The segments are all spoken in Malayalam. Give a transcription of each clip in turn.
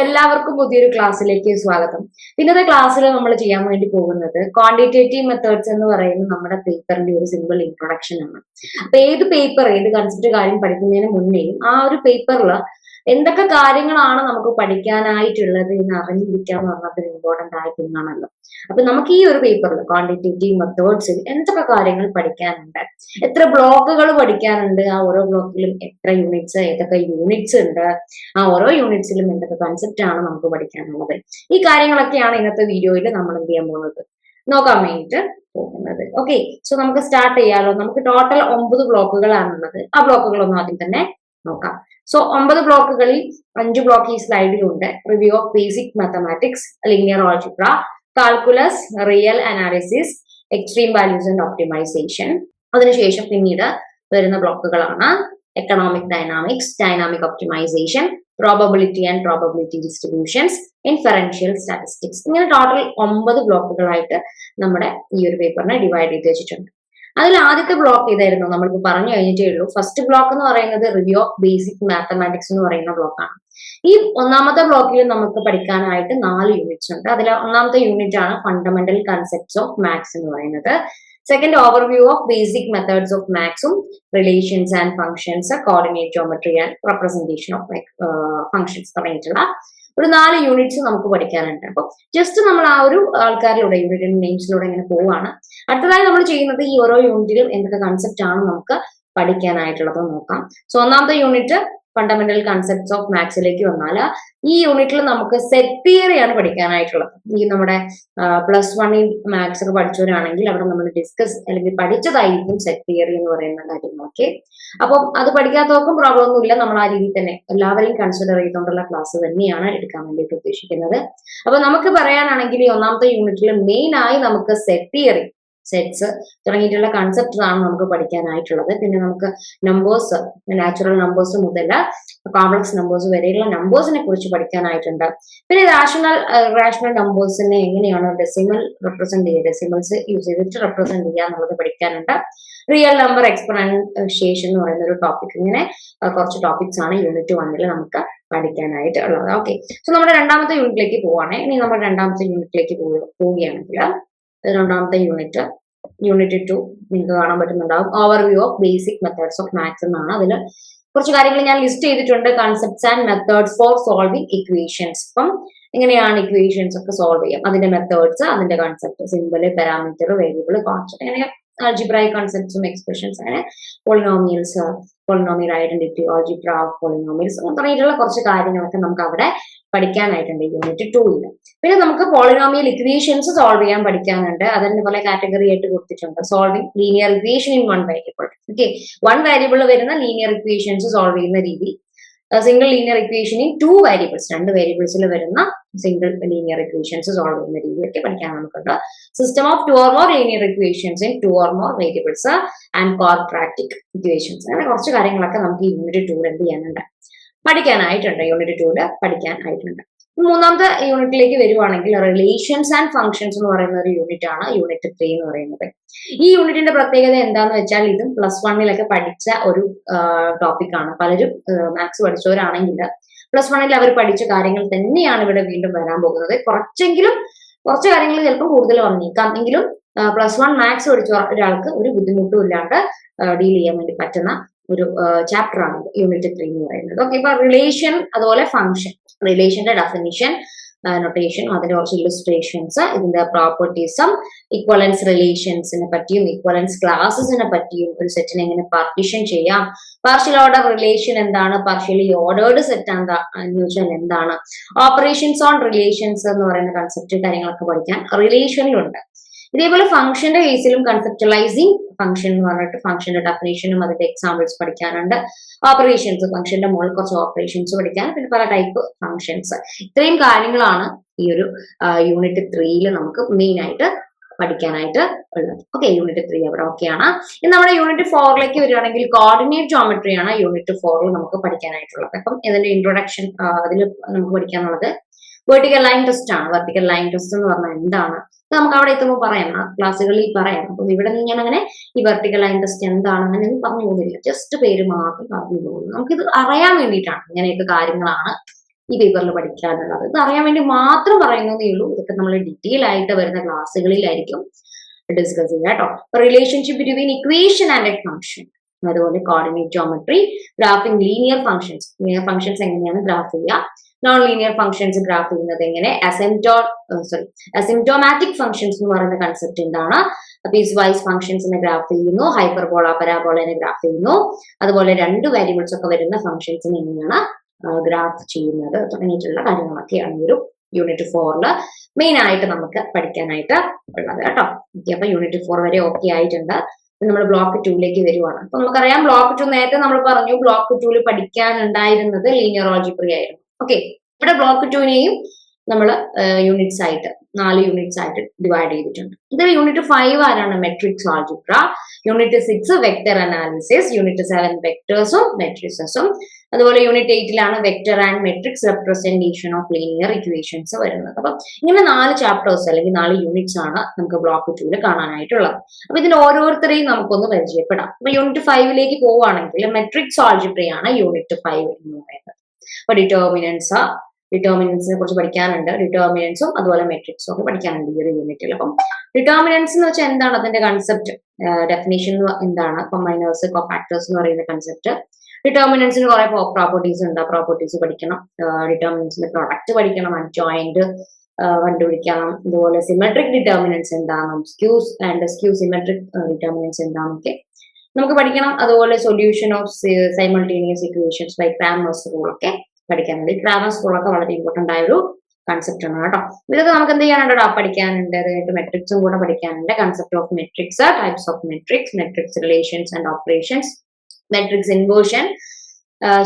എല്ലാവർക്കും പുതിയൊരു ക്ലാസ്സിലേക്ക് സ്വാഗതം. ഇന്നത്തെ ക്ലാസ്സിൽ നമ്മൾ ചെയ്യാൻ വേണ്ടി പോകുന്നത് ക്വാണ്ടിറ്റേറ്റീവ് മെത്തേഡ്സ് എന്ന് പറയുന്ന നമ്മുടെ പേപ്പറിന്റെ ഒരു സിമ്പിൾ ഇൻട്രൊഡക്ഷൻ ആണ്. അപ്പൊ ഏത് പേപ്പർ ഏത് കൺസെപ്റ്റ് കാര്യം പഠിക്കുന്നതിന് മുന്നേയും ആ ഒരു പേപ്പറിൽ എന്തൊക്കെ കാര്യങ്ങളാണ് നമുക്ക് പഠിക്കാനായിട്ടുള്ളത് എന്ന് അറിഞ്ഞിരിക്കുക എന്ന് പറഞ്ഞത് ആയിട്ടുള്ളതാണല്ലോ ഒന്നാണല്ലോ അപ്പൊ നമുക്ക് ഈ ഒരു പേപ്പറിൽ ക്വാണ്ടിറ്റേറ്റീവ് മെത്തേഡ്സിൽ എന്തൊക്കെ കാര്യങ്ങൾ പഠിക്കാനുണ്ട്? എത്ര ബ്ലോക്കുകൾ പഠിക്കാനുണ്ട്? ആ ഓരോ ബ്ലോക്കിലും എത്ര യൂണിറ്റ്സ് ഏതൊക്കെ യൂണിറ്റ്സ് ഉണ്ട്? ആ ഓരോ യൂണിറ്റ്സിലും എന്തൊക്കെ കൺസെപ്റ്റ് ആണ് നമുക്ക് പഠിക്കാനുള്ളത്? ഈ കാര്യങ്ങളൊക്കെയാണ് ഇന്നത്തെ വീഡിയോയിൽ നമ്മൾ എന്ത് ചെയ്യാൻ പോകുന്നത്? നോക്കാൻ വേണ്ടിയിട്ട് പോകുന്നത്. ഓക്കെ സോ നമുക്ക് സ്റ്റാർട്ട് ചെയ്യാലോ. നമുക്ക് ടോട്ടൽ ഒമ്പത് ബ്ലോക്കുകളാണുള്ളത് ആ ബ്ലോക്കുകളൊന്നും ആദ്യം തന്നെ നോക്കാം. സോ ഒമ്പത് ബ്ലോക്കുകളിൽ അഞ്ച് ബ്ലോക്ക് ഈ സ്ലൈഡിലുണ്ട് review of basic mathematics linear algebra calculus real analysis extreme values and optimisation അതിനുശേഷം പിന്നീട് വരുന്ന ബ്ലോക്കുകളാണ് economic dynamics dynamic optimisation probability and probability distributions inferential statistics ഇങ്ങനെ ടോട്ടൽ ഒമ്പത് ബ്ലോക്കുകളായിട്ട് നമ്മുടെ ഈ ഒരു പേപ്പറിനെ ഡിവൈഡ് ചെയ്ത് വെച്ചിട്ടുണ്ട്. അതിൽ ആദ്യത്തെ ബ്ലോക്ക് ഇതായിരുന്നു. നമ്മളിപ്പോൾ പറഞ്ഞു കഴിഞ്ഞിട്ടേ ഉള്ളൂ. ഫസ്റ്റ് ബ്ലോക്ക് എന്ന് പറയുന്നത് റിവ്യൂ ഓഫ് ബേസിക് മാത്തമാറ്റിക്സ് എന്ന് പറയുന്ന ബ്ലോക്കാണ് ഈ ഒന്നാമത്തെ ബ്ലോക്കിൽ നമുക്ക് പഠിക്കാനായിട്ട് നാല് യൂണിറ്റ്സ് ഉണ്ട്. അതിൽ ഒന്നാമത്തെ യൂണിറ്റ് ആണ് ഫണ്ടമെന്റൽ കൺസെപ്റ്റ്സ് ഓഫ് മാത്സ് എന്ന് പറയുന്നത്. Second overview of basic methods of മാത്സും relations and functions coordinate geometry and representation of functions തുടങ്ങിയിട്ടുള്ള ഒരു നാല് യൂണിറ്റ്സ് നമുക്ക് പഠിക്കാനുണ്ട്. അപ്പൊ ജസ്റ്റ് നമ്മൾ ആ ഒരു ആൾക്കാരിലൂടെ യൂണിറ്റ് നെയിംസിലൂടെ ഇങ്ങനെ പോവാണ്. അടുത്തതായി നമ്മൾ ചെയ്യുന്നത് ഈ ഓരോ യൂണിറ്റിലും എന്തൊക്കെ കൺസെപ്റ്റ് ആണ് നമുക്ക് പഠിക്കാനായിട്ടുള്ളത് നോക്കാം. സോ ഒന്നാമത്തെ യൂണിറ്റ് ഫണ്ടമെന്റൽ കൺസെപ്റ്റ്സ് ഓഫ് മാത്സിലേക്ക് വന്നാൽ ഈ യൂണിറ്റിൽ നമുക്ക് സെറ്റ് തിയറിയാണ് പഠിക്കാനായിട്ടുള്ളത്. ഈ നമ്മുടെ പ്ലസ് വണ്ണിൽ മാത്സ് ഒക്കെ പഠിച്ചവരാണെങ്കിൽ അവിടെ നമ്മൾ ഡിസ്കസ് അല്ലെങ്കിൽ പഠിച്ചതായിരിക്കും സെറ്റ് തിയറി എന്ന് പറയുന്ന കാര്യങ്ങളൊക്കെ അപ്പം അത് പഠിക്കാത്തവർക്കും പ്രോബ്ലം ഒന്നുമില്ല നമ്മൾ ആ രീതിയിൽ തന്നെ എല്ലാവരെയും കൺസിഡർ ചെയ്തുകൊണ്ടുള്ള ക്ലാസ് തന്നെയാണ് എടുക്കാൻ വേണ്ടിയിട്ട് ഉദ്ദേശിക്കുന്നത്. അപ്പൊ നമുക്ക് പറയാനാണെങ്കിൽ ഈ ഒന്നാമത്തെ യൂണിറ്റിൽ മെയിൻ ആയി നമുക്ക് സെറ്റ് തിയറി സെറ്റ്സ് തുടങ്ങിയിട്ടുള്ള കൺസെപ്റ്റ്സ് ആണ് നമുക്ക് പഠിക്കാനായിട്ടുള്ളത്. പിന്നെ നമുക്ക് നമ്പേഴ്സ് നാച്ചുറൽ നമ്പേഴ്സ് മുതൽ കോംപ്ലക്സ് നമ്പേഴ്സ് വരെയുള്ള നമ്പേഴ്സിനെ കുറിച്ച് പഠിക്കാനായിട്ടുണ്ട്. പിന്നെ റാഷണൽ റാഷണൽ നമ്പേഴ്സിനെ എങ്ങനെയാണ് ഡെസിമൽ റെപ്രസെന്റ് ചെയ്യുക ഡെസിമൽസ് യൂസ് ചെയ്തിട്ട് റെപ്രസെന്റ് ചെയ്യുക എന്നുള്ളത് പഠിക്കാനുണ്ട്. റിയൽ നമ്പർ എക്സ്പൊണൻഷിയേഷൻ എന്ന് പറയുന്ന ഒരു ടോപ്പിക് ഇങ്ങനെ കുറച്ച് ടോപ്പിക്സ് ആണ് യൂണിറ്റ് വണ്ണിൽ നമുക്ക് പഠിക്കാനായിട്ട് ഉള്ളത്. ഓക്കെ സോ നമ്മുടെ രണ്ടാമത്തെ യൂണിറ്റിലേക്ക് പോവുകയാണെങ്കിൽ ഇനി നമ്മുടെ രണ്ടാമത്തെ യൂണിറ്റിലേക്ക് പോവുകയാണെങ്കിൽ രണ്ടാമത്തെ യൂണിറ്റ് യൂണിറ്റ് ടു നിങ്ങൾക്ക് കാണാൻ പറ്റുന്നുണ്ടാവും. Overview of basic methods of maths എന്നാണ് അതിൽ കുറച്ച് കാര്യങ്ങൾ ഞാൻ ലിസ്റ്റ് ചെയ്തിട്ടുണ്ട്. Concepts and methods for solving equations അപ്പം എങ്ങനെയാണ് ഇക്വേഷൻസ് ഒക്കെ സോൾവ് ചെയ്യാം? അതിന്റെ മെത്തേഡ്സ് അതിന്റെ concept simple parameter variable concept അങ്ങനെ ആൾജിബ്രായ കൺസെപ്റ്റ്സും എക്സ്പ്രഷൻസ് അങ്ങനെ polynomials polynomial identity algebra of polynomials തുടങ്ങിയിട്ടുള്ള കുറച്ച് കാര്യങ്ങളൊക്കെ നമുക്ക് അവിടെ പഠിക്കാനായിട്ടുണ്ട് യൂണിറ്റ് ടൂയിൽ പിന്നെ നമുക്ക് പോളിനോമിയൽ ഇക്വേഷൻസ് സോൾവ് ചെയ്യാൻ പഠിക്കാനുണ്ട്. അതിന് പോലെ കാറ്റഗറി ആയിട്ട് കൊടുത്തിട്ടുണ്ട്. Solving linear equation in one variable okay one variable വരുന്ന ലീനിയർ ഇക്വേഷൻസ് സോൾവ് ചെയ്യുന്ന രീതി. Single linear equation in two variables രണ്ട് വേരിയബിൾസിൽ വരുന്ന സിംഗിൾ ലീനിയർ ഇക്വേഷൻസ് സോൾവ് ചെയ്യുന്ന രീതിയൊക്കെ പഠിക്കാൻ നമുക്കുണ്ട്. System of two or more linear equations in two or more variables and quadratic equations അങ്ങനെ കുറച്ച് കാര്യങ്ങളൊക്കെ നമുക്ക് ഈ യൂണിറ്റ് ടൂർ എന്ത് ചെയ്യാനുണ്ട്? പഠിക്കാനായിട്ടുണ്ട് യൂണിറ്റ് ടൂൽ പഠിക്കാനായിട്ടുണ്ട്. മൂന്നാമത്തെ യൂണിറ്റിലേക്ക് വരുവാണെങ്കിൽ റിലേഷൻസ് ആൻഡ് ഫംഗ്ഷൻസ് എന്ന് പറയുന്ന ഒരു യൂണിറ്റ് ആണ് യൂണിറ്റ് ത്രീ എന്ന് പറയുന്നത്. ഈ യൂണിറ്റിന്റെ പ്രത്യേകത എന്താന്ന് വെച്ചാൽ ഇതും പ്ലസ് വണ്ണിലൊക്കെ പഠിച്ച ഒരു ടോപ്പിക് ആണ്. പലരും മാത്സ് പഠിച്ചവരാണെങ്കിൽ പ്ലസ് വണ്ണിൽ അവർ പഠിച്ച കാര്യങ്ങൾ തന്നെയാണ് ഇവിടെ വീണ്ടും വരാൻ പോകുന്നത്. കുറച്ചെങ്കിലും കുറച്ച് കാര്യങ്ങൾ ചിലപ്പോൾ കൂടുതൽ വന്നേക്കാം. എങ്കിലും പ്ലസ് വൺ മാത്സ് പഠിച്ച ഒരാൾക്ക് ഒരു ബുദ്ധിമുട്ടും ഇല്ലാണ്ട് ഡീൽ ചെയ്യാൻ വേണ്ടി പറ്റുന്ന ഒരു ചാപ്റ്റർ ആണ് യൂണിറ്റ് ത്രീ എന്ന് പറയുന്നത്. ഓക്കെ ഇപ്പൊ റിലേഷൻ അതുപോലെ ഫംഗ്ഷൻ റിലേഷന്റെ ഡെഫിനിഷൻ നൊട്ടേഷനും അതിന്റെ കുറച്ച് ഇലുസ്ട്രേഷൻസ് ഇതിന്റെ പ്രോപ്പർട്ടീസും ഇക്വലൻസ് റിലേഷൻസിനെ പറ്റിയും ഇക്വലൻസ് ക്ലാസസിനെ പറ്റിയും ഒരു സെറ്റിനെ എങ്ങനെ പാർട്ടീഷൻ ചെയ്യാം. പാർഷ്യൽ ഓർഡർ റിലേഷൻ എന്താണ്? പാർഷ്യലി ഓർഡേർഡ് സെറ്റ് എന്താ? എന്ന് വെച്ചാൽ എന്താണ്? ഓപ്പറേഷൻസ് ഓൺ റിലേഷൻസ് എന്ന് പറയുന്ന കൺസെപ്റ്റ് കാര്യങ്ങളൊക്കെ പഠിക്കാൻ റിലേഷനിലുണ്ട് ഇതേപോലെ ഫംഗ്ഷന്റെ കേസിലും കൺസെപ്റ്റലൈസിങ് ഫംഗ്ഷൻ എന്ന് പറഞ്ഞിട്ട് ഫംഗ്ഷന്റെ ഡെഫിനേഷനും അതിന്റെ എക്സാമ്പിൾസ് പഠിക്കാനുണ്ട്. ഓപ്പറേഷൻസ് ഫംഗ്ഷന്റെ മുകളിൽ കുറച്ച് ഓപ്പറേഷൻസ് പഠിക്കാൻ പിന്നെ പല ടൈപ്പ് ഫംഗ്ഷൻസ് ഇത്രയും കാര്യങ്ങളാണ് ഈ ഒരു യൂണിറ്റ് ത്രീയിൽ നമുക്ക് മെയിൻ ആയിട്ട് പഠിക്കാനായിട്ട് ഉള്ളത്. ഓക്കെ യൂണിറ്റ് ത്രീ അവിടെ ഓക്കെയാണ് ഇനി നമ്മുടെ യൂണിറ്റ് ഫോറിലേക്ക് വരികയാണെങ്കിൽ കോർഡിനേറ്റ് ജോമെട്രിയാണ് യൂണിറ്റ് ഫോറിൽ നമുക്ക് പഠിക്കാനായിട്ടുള്ളത്. അപ്പം ഇതിന്റെ ഇൻട്രൊഡക്ഷൻ അതിൽ നമുക്ക് പഠിക്കാനുള്ളത് വെർട്ടിക്കൽ ലൈൻ ടെസ്റ്റ് ആണ്. വെർട്ടിക്കൽ ലൈൻ ടെസ്റ്റ് എന്ന് പറഞ്ഞാൽ എന്താണ്? നമുക്ക് അവിടെ എത്തുമ്പോൾ പറയാം. ആ ക്ലാസ്സുകളിൽ പറയാം. അപ്പം ഇവിടെ നിന്ന് ഞാൻ അങ്ങനെ ഈ വെർട്ടിക്കൽ ലൈൻ ടെസ്റ്റ് എന്താണ് അങ്ങനെ ഒന്നും പറഞ്ഞു പോകുന്നില്ല. ജസ്റ്റ് പേര് മാത്രം പറഞ്ഞു പോകുന്നു. നമുക്കിത് അറിയാൻ വേണ്ടിയിട്ടാണ് ഇങ്ങനെയൊക്കെ കാര്യങ്ങളാണ് ഈ പേപ്പറിൽ പഠിക്കാനുള്ളത് ഇത് അറിയാൻ വേണ്ടി മാത്രം പറയുന്നതേ ഉള്ളൂ. ഇതൊക്കെ നമ്മൾ ഡീറ്റെയിൽ ആയിട്ട് വരുന്ന ക്ലാസ്സുകളിലായിരിക്കും ഡിസ്കസ് ചെയ്യുക കേട്ടോ. Relationship between equation and a function അതുപോലെ coordinate geometry graphing linear functions linear functions എങ്ങനെയാണ് ഗ്രാഫ് ചെയ്യുക? നോൺ ലീനിയർ ഫംഗ്ഷൻസ് ഗ്രാഫ് ചെയ്യുന്നത് എങ്ങനെ? അസെംറ്റോ സോറി അസിംറ്റോമാറ്റിക് ഫംഗ്ഷൻസ് എന്ന് പറയുന്ന കൺസെപ്റ്റ് എന്താണ്? പീസ് വൈസ് ഫംഗ്ഷൻസിനെ ഗ്രാഫ് ചെയ്യുന്നു ഹൈപ്പർബോള പരാബോളനെ ഗ്രാഫ് ചെയ്യുന്നു. അതുപോലെ രണ്ട് വാല്യൂബിൾസ് ഒക്കെ വരുന്ന ഫംഗ്ഷൻസിനെ എങ്ങനെയാണ് ഗ്രാഫ് ചെയ്യുന്നത്? തുടങ്ങിയിട്ടുള്ള കാര്യങ്ങളൊക്കെയാണ് ഒരു യൂണിറ്റ് ഫോറിൽ മെയിൻ ആയിട്ട് നമുക്ക് പഠിക്കാനായിട്ട് ഉള്ളത് കേട്ടോ. ഓക്കെ അപ്പൊ യൂണിറ്റ് ഫോർ വരെ ഓക്കെ ആയിട്ടുണ്ട്. നമ്മൾ ബ്ലോക്ക് ടൂലേക്ക് വരുവാണ്. അപ്പൊ നമുക്കറിയാം ബ്ലോക്ക് ടു നേരത്തെ നമ്മൾ പറഞ്ഞു ബ്ലോക്ക് ടൂൽ പഠിക്കാനുണ്ടായിരുന്നത് ലീനിയർ ആയിരുന്നു. ഓക്കെ ഇവിടെ ബ്ലോക്ക് ടുവിനെയും നമ്മൾ യൂണിറ്റ്സ് ആയിട്ട് നാല് യൂണിറ്റ്സ് ആയിട്ട് ഡിവൈഡ് ചെയ്തിട്ടുണ്ട്. ഇത് യൂണിറ്റ് ഫൈവ് ആരാണ്? Matrix algebra unit six vector analysis unit seven വെക്ടേഴ്സും മെട്രിക്സസും അതുപോലെ unit എയ്റ്റിലാണ് vector and matrix representation of linear equations വരുന്നത്. അപ്പം ഇങ്ങനെ നാല് ചാപ്റ്റേഴ്സ് അല്ലെങ്കിൽ നാല് യൂണിറ്റ്സ് ആണ് നമുക്ക് ബ്ലോക്ക് ടൂൽ കാണാനായിട്ടുള്ളത്. അപ്പൊ ഇതിൽ ഓരോരുത്തരെയും നമുക്കൊന്ന് പരിചയപ്പെടാം. അപ്പൊ യൂണിറ്റ് ഫൈവിലേക്ക് പോവുകയാണെങ്കിൽ മെട്രിക്സ് ആൾജിബ്രയാണ് യൂണിറ്റ് ഫൈവ് എന്ന് പറയുന്നത്. അപ്പൊ ഡിറ്റർമിനൻസ് ഡിറ്റർമിനൻസിനെ കുറിച്ച് പഠിക്കാനുണ്ട്. ഡിറ്റർമിനൻസും അതുപോലെ മെട്രിക്സും ഒക്കെ പഠിക്കാനുണ്ട് ഈ ഒരു യൂണിറ്റിൽ അപ്പം ഡിറ്റർമിനൻസ് എന്ന് വെച്ചാൽ എന്താണ് അതിന്റെ കൺസെപ്റ്റ് ഡെഫിനേഷൻ എന്താണ്? കൊമൈനേഴ്സ് കൊഫാക്ടേഴ്സ് എന്ന് പറയുന്ന കൺസെപ്റ്റ് ഡിറ്റർമിനൻസിന് കുറെ പ്രോപ്പർട്ടീസ് ഉണ്ട്. ആ പ്രോപ്പർട്ടീസ് പഠിക്കണം. ഡിറ്റർമിനൻസിന്റെ പ്രൊഡക്റ്റ് പഠിക്കണം. അഡ്ജോയിന്റ് കണ്ടുപിടിക്കണം. അതുപോലെ സിമെട്രിക് ഡിറ്റർമിനൻസ് എന്താണ് skews and skew symmetric determinants എന്താണെന്നൊക്കെ നമുക്ക് പഠിക്കണം. അതുപോലെ solution of simultaneous equations by Cramer's rule ഒക്കെ പഠിക്കാൻ വേണ്ടി. ക്രാമേഴ്സ് റൂൾ ഒക്കെ വളരെ ഇമ്പോർട്ടന്റ് ആയ ഒരു കൺസെപ്റ്റ് ആണ് കേട്ടോ. ഇതൊക്കെ നമുക്ക് എന്ത് ചെയ്യാനുണ്ടോ പഠിക്കാനുണ്ട്. അതായത് മെട്രിക്സും കൂടെ പഠിക്കാനുണ്ട്. Concept of matrix types of matrix matrix relations and operations matrix inversion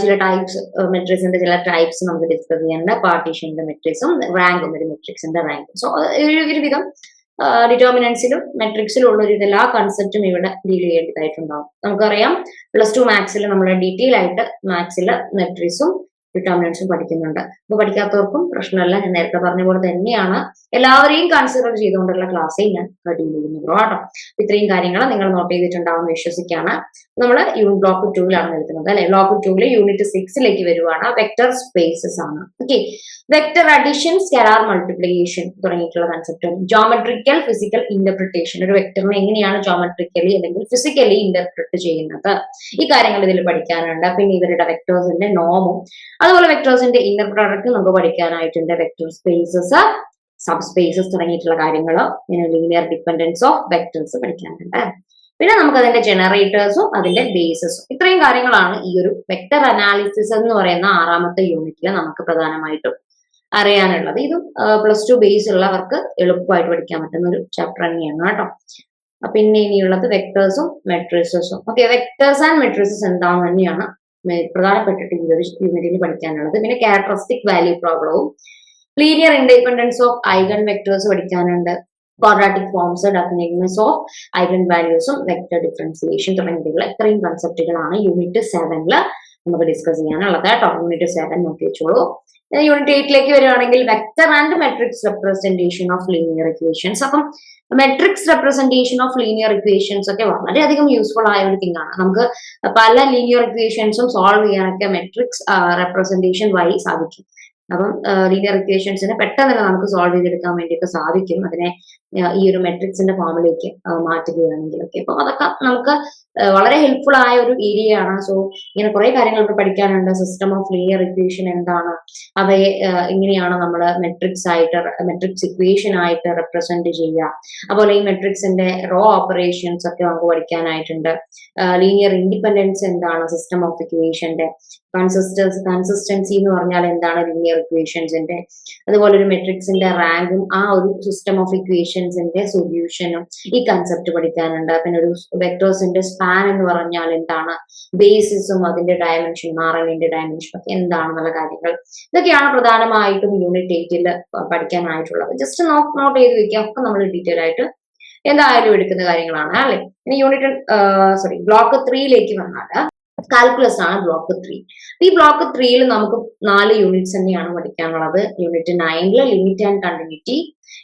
ചില ടൈപ്സ് മെട്രിക്സിന്റെ ചില ടൈപ്സ് നമുക്ക് ഡിസ്കസ് ചെയ്യാനുണ്ട്. പാർട്ടീഷന്റെ മെട്രിക്സും റാങ്കും ഒരു മെട്രിക്സിന്റെ റാങ്കും സോ ഒരുവിധം ഡിറ്റർമിനൻസിലും മെട്രിക്സിലും ഉള്ള ഒരു എല്ലാ കൺസെപ്റ്റും ഇവിടെ ഡീൽ ചെയ്യേണ്ടതായിട്ടുണ്ടാവും. നമുക്കറിയാം പ്ലസ് ടു മാത്സിൽ നമ്മൾ ഡീറ്റെയിൽ ആയിട്ട് മാത്സിൽ മെട്രിക്സും ഡിറ്റർമിനൻസും പഠിക്കുന്നുണ്ട്. അപ്പൊ പഠിക്കാത്തവർക്കും പ്രശ്നമല്ല. ഞാൻ നേരത്തെ പറഞ്ഞ പോലെ തന്നെയാണ് എല്ലാവരെയും കൺസിഡർ ചെയ്തുകൊണ്ടുള്ള ക്ലാസ്സേ ഞാൻ ഡീൽ ചെയ്യുന്നത്. കേട്ടോ ഇത്രയും കാര്യങ്ങൾ നിങ്ങൾ നോട്ട് ചെയ്തിട്ടുണ്ടാവും വിശ്വസിക്കാണ് നമ്മൾ ബ്ലോക്ക് ടൂവിലാണ് നിൽക്കുന്നത് അല്ലെ? ബ്ലോക്ക് ടൂവിലെ യൂണിറ്റ് സിക്സിലേക്ക് വരുവാണ്. വെക്ടർ സ്പേസസ് ആണ്. Okay vector addition scalar multiplication തുടങ്ങിയിട്ടുള്ള കൺസെപ്റ്റ് ജോമെട്രിക്കൽ ഫിസിക്കൽ ഇന്റർപ്രിട്ടേഷൻ ഒരു വെക്ടറിനെ എങ്ങനെയാണ് ജോമെട്രിക്കലി അല്ലെങ്കിൽ ഫിസിക്കലി ഇന്റർപ്രിറ്റ് ചെയ്യുന്നത്? ഈ കാര്യങ്ങൾ ഇതിൽ പഠിക്കാനുണ്ട്. പിന്നെ ഇവരുടെ വെക്ടേഴ്സിന്റെ നോമും അതുപോലെ വെക്ടേഴ്സിന്റെ ഇന്നർ പ്രോഡക്റ്റ് നമുക്ക് പഠിക്കാനായിട്ടുണ്ട്. വെക്ടർ സ്പേസസ് സബ് സ്പേസസ് തുടങ്ങിയിട്ടുള്ള കാര്യങ്ങൾ ലീനിയർ ഡിപ്പെൻഡൻസ് ഓഫ് വെക്ടേഴ്സ് പഠിക്കാനുണ്ട്. പിന്നെ നമുക്ക് അതിന്റെ ജനറേറ്റേഴ്സും അതിന്റെ ബേസസും ഇത്രയും കാര്യങ്ങളാണ് ഈ ഒരു വെക്ടർ അനാലിസിസ് എന്ന് പറയുന്ന ആറാമത്തെ യൂണിറ്റിൽ നമുക്ക് പ്രധാനമായിട്ടും അറിയാനുള്ളത്. ഇത് പ്ലസ് ടു ബേസ് ഉള്ളവർക്ക് എളുപ്പമായിട്ട് പഠിക്കാൻ പറ്റുന്ന ഒരു ചാപ്റ്റർ തന്നെയാണ് കേട്ടോ. പിന്നെ ഇനിയുള്ളത് വെക്ടേഴ്സും മെട്രിസസും ഓക്കെ വെക്ടേഴ്സ് ആൻഡ് മെട്രിസസ് എന്താണെന്ന് തന്നെയാണ് പ്രധാനപ്പെട്ടിട്ട് ഈ ഒരു യൂണിറ്റിൽ പഠിക്കാനുള്ളത്. പിന്നെ ക്യാരക്ടറിസ്റ്റിക് വാല്യൂ പ്രോബ്ലവും linear independence of eigenvectors പഠിക്കാനുണ്ട്. Quadratic forms definiteness of eigen വാല്യൂസും vector differentiation തുടങ്ങിയിട്ടുള്ള ഇത്രയും കൺസെപ്റ്റുകളാണ് യൂണിറ്റ് സെവനിൽ നമുക്ക് ഡിസ്കസ് ചെയ്യാനുള്ളത് കേട്ടോ. യൂണിറ്റ് സെവൻ നോക്കി വെച്ചോളൂ. യൂണിറ്റ് എയ്റ്റിലേക്ക് വരികയാണെങ്കിൽ vector and matrix representation of linear equations അപ്പം matrix representation of linear equations ഒക്കെ വളരെയധികം യൂസ്ഫുൾ ആയ ഒരു തിങ് ആണ്. നമുക്ക് പല ലീനിയർ ഇക്വേഷൻസും സോൾവ് ചെയ്യാനൊക്കെ മെട്രിക്സ് റെപ്രസെന്റേഷൻ വഴി സാധിക്കും. അപ്പം ലീനിയർ ഇക്വേഷൻസിനെ പെട്ടെന്ന് തന്നെ നമുക്ക് സോൾവ് ചെയ്തെടുക്കാൻ വേണ്ടിയിട്ട് സാധിക്കും. അതിനെ ഈ ഒരു മെട്രിക്സിന്റെ ഫോമിലേക്ക് മാറ്റുകയാണെങ്കിൽ ഒക്കെ. അപ്പൊ അതൊക്കെ നമുക്ക് വളരെ ഹെൽപ്ഫുൾ ആയ ഒരു ഏരിയ ആണ് സോ ഇങ്ങനെ കുറെ കാര്യങ്ങൾ ഇവിടെ പഠിക്കാനുണ്ട്. സിസ്റ്റം ഓഫ് ലീനിയർ ഇക്വേഷൻ എന്താണ്? അവയെ എങ്ങനെയാണ് നമ്മൾ മെട്രിക്സ് ആയിട്ട് മെട്രിക്സ് ഇക്വേഷൻ ആയിട്ട് റെപ്രസെന്റ് ചെയ്യുക? അതുപോലെ ഈ മെട്രിക്സിന്റെ റോ ഓപ്പറേഷൻസ് ഒക്കെ നമുക്ക് പഠിക്കാനായിട്ടുണ്ട്. ലീനിയർ ഇൻഡിപെൻഡൻസ് എന്താണ്? സിസ്റ്റം ഓഫ് ഇക്വേഷന്റെ കൺസിസ്റ്റൻസ് കൺസിസ്റ്റൻസി എന്ന് പറഞ്ഞാൽ എന്താണ് ലീനിയർ ഇക്വേഷൻസിന്റെ അതുപോലെ ഒരു മെട്രിക്സിന്റെ റാങ്കും ആ ഒരു സിസ്റ്റം ഓഫ് ഇക്വേഷൻസിന്റെ സൊല്യൂഷനും ഈ കൺസെപ്റ്റ് പഠിക്കാനുണ്ട്. പിന്നെ ഒരു വെക്ടേഴ്സിന്റെ സ്പാൻ എന്ന് പറഞ്ഞാൽ എന്താണ്? ബേസിസും അതിന്റെ ഡയമെൻഷൻ എല്ലിന്റെ ഡയമെൻഷൻ ഒക്കെ എന്താണെന്നുള്ള കാര്യങ്ങൾ. ഇതൊക്കെയാണ് പ്രധാനമായിട്ടും യൂണിറ്റ് എയ്റ്റിൽ പഠിക്കാനായിട്ടുള്ളത്. ജസ്റ്റ് നോട്ട് നോട്ട് ചെയ്ത് വെക്കുക. ഒക്കെ നമ്മൾ ഡീറ്റെയിൽ ആയിട്ട് എന്തായാലും എടുക്കുന്ന കാര്യങ്ങളാണ് അല്ലെ? ഇനി യൂണിറ്റ് സോറി ബ്ലോക്ക് ത്രീയിലേക്ക് വന്നാൽ കാൽക്കുലസ് ആണ് ബ്ലോക്ക് ത്രീ ഈ ബ്ലോക്ക് ത്രീയിൽ നമുക്ക് നാല് യൂണിറ്റ്സ് തന്നെയാണ് പഠിക്കാനുള്ളത്. യൂണിറ്റ് നയനിൽ ലിമിറ്റ് ആൻഡ് കണ്ടിന്യൂറ്റി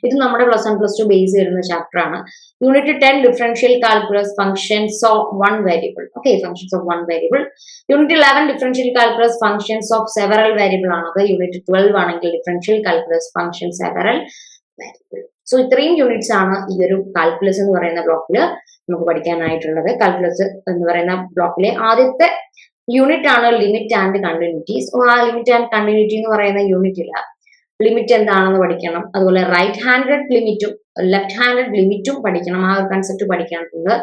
ഇത് നമ്മുടെ plus one plus two base ചെയ്യുന്ന ചാപ്റ്റർ ആണ്. Unit ten differential calculus functions of one variable okay functions of one variable unit eleven differential calculus functions of several variable ആണത് യൂണിറ്റ് ട്വൽവ് ആണെങ്കിൽ differential calculus function several variable so ഇത്രയും യൂണിറ്റ്സ് ആണ് ഈ ഒരു കാൽക്കുലസ് എന്ന് പറയുന്ന ബ്ലോക്കിൽ നമുക്ക് പഠിക്കാനായിട്ടുള്ളത്. കാൽക്കുലസ് എന്ന് പറയുന്ന ബ്ലോക്കിലെ ആദ്യത്തെ യൂണിറ്റ് ആണ് ലിമിറ്റ് ആൻഡ് കണ്ടിന്യൂറ്റി സോ ആ ലിമിറ്റ് ആൻഡ് കണ്ടിന്യൂറ്റി എന്ന് പറയുന്ന യൂണിറ്റിൽ ലിമിറ്റ് എന്താണെന്ന് പഠിക്കണം. അതുപോലെ റൈറ്റ് ഹാൻഡഡ് ലിമിറ്റും ലെഫ്റ്റ് ഹാൻഡഡ് ലിമിറ്റും പഠിക്കണം. ആ ഒരു കൺസെപ്റ്റ് പഠിക്കാനുണ്ട്.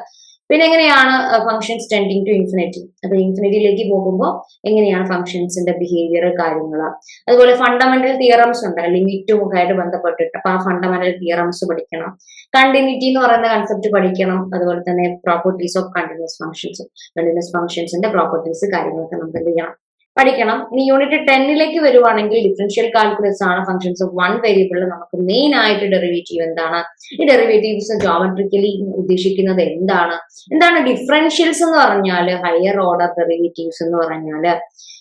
പിന്നെ എങ്ങനെയാണ് ഫംഗ്ഷൻസ് ടെൻഡിങ് ടു ഇൻഫിനിറ്റി അപ്പൊ ഇൻഫിനിറ്റിയിലേക്ക് പോകുമ്പോൾ എങ്ങനെയാണ് ഫംഗ്ഷൻസിന്റെ ബിഹേവിയർ കാര്യങ്ങൾ അതുപോലെ ഫണ്ടമെന്റൽ തിയറംസ് ഉണ്ട് ലിമിറ്റും ഒക്കെ ആയിട്ട് ബന്ധപ്പെട്ടിട്ട്. അപ്പൊ ആ ഫണ്ടമെന്റൽ തിയറംസ് പഠിക്കണം. കണ്ടിന്യൂറ്റി എന്ന് പറയുന്ന കൺസെപ്റ്റ് പഠിക്കണം. അതുപോലെ തന്നെ properties of continuous functions continuous ഫംഗ്ഷൻസിന്റെ properties കാര്യങ്ങളൊക്കെ നമുക്ക് എന്ത് ചെയ്യണം? പഠിക്കണം. ഇനി യൂണിറ്റ് ടെന്നിലേക്ക് വരുവാണെങ്കിൽ ഡിഫറൻഷ്യൽ കാൽക്കുലസ് ആണ് ഫംഗ്ഷൻസ് ഓഫ് വൺ വേരിയബിളിൽ നമുക്ക് മെയിൻ ആയിട്ട് ഡെറിവേറ്റീവ് എന്താണ്? ഈ ഡെറിവേറ്റീവ്സ് ജോമെട്രിക്കലി ഉദ്ദേശിക്കുന്നത് എന്താണ്? എന്താണ് ഡിഫറൻഷ്യൽസ് എന്ന് പറഞ്ഞാൽ ഹയർ ഓർഡർ ഡെറിവേറ്റീവ്സ് എന്ന് പറഞ്ഞാൽ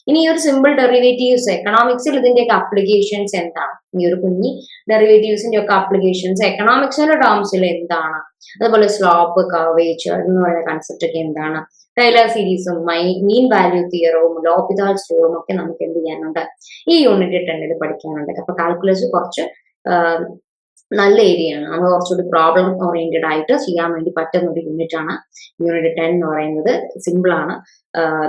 ഇനി ഈ ഒരു സിമ്പിൾ ഡെറിവേറ്റീവ്സ് എക്കണോമിക്സിൽ ഇതിന്റെയൊക്കെ അപ്ലിക്കേഷൻസ് എന്താണ്? ഈ ഒരു കുഞ്ഞി ഡെറിവേറ്റീവ്സിന്റെ ഒക്കെ അപ്ലിക്കേഷൻസ് എക്കണോമിക്സിന്റെ ടേംസിൽ എന്താണ്? അതുപോലെ സ്ലോപ്പ് കവേച്ചർ എന്ന് പറയുന്ന കൺസെപ്റ്റ് ഒക്കെ എന്താണ്? ടൈലർ സീരീസും മൈ മീൻ വാല്യൂ തിയറവും ലോപിതാൾ സ്റ്റോറും ഒക്കെ നമുക്ക് എന്ത് ചെയ്യാനുണ്ട്? ഈ യൂണിറ്റ് ടെന്നിൽ പഠിക്കാനുണ്ട്. അപ്പൊ കാൽക്കുലസ് കുറച്ച് നല്ല ഏരിയ ആണ്. നമ്മൾ കുറച്ചുകൂടി പ്രോബ്ലം ഓറിയന്റഡ് ആയിട്ട് ചെയ്യാൻ വേണ്ടി പറ്റുന്ന ഒരു യൂണിറ്റ് ആണ് യൂണിറ്റ് ടെൻ എന്ന് പറയുന്നത് സിമ്പിൾ ആണ്.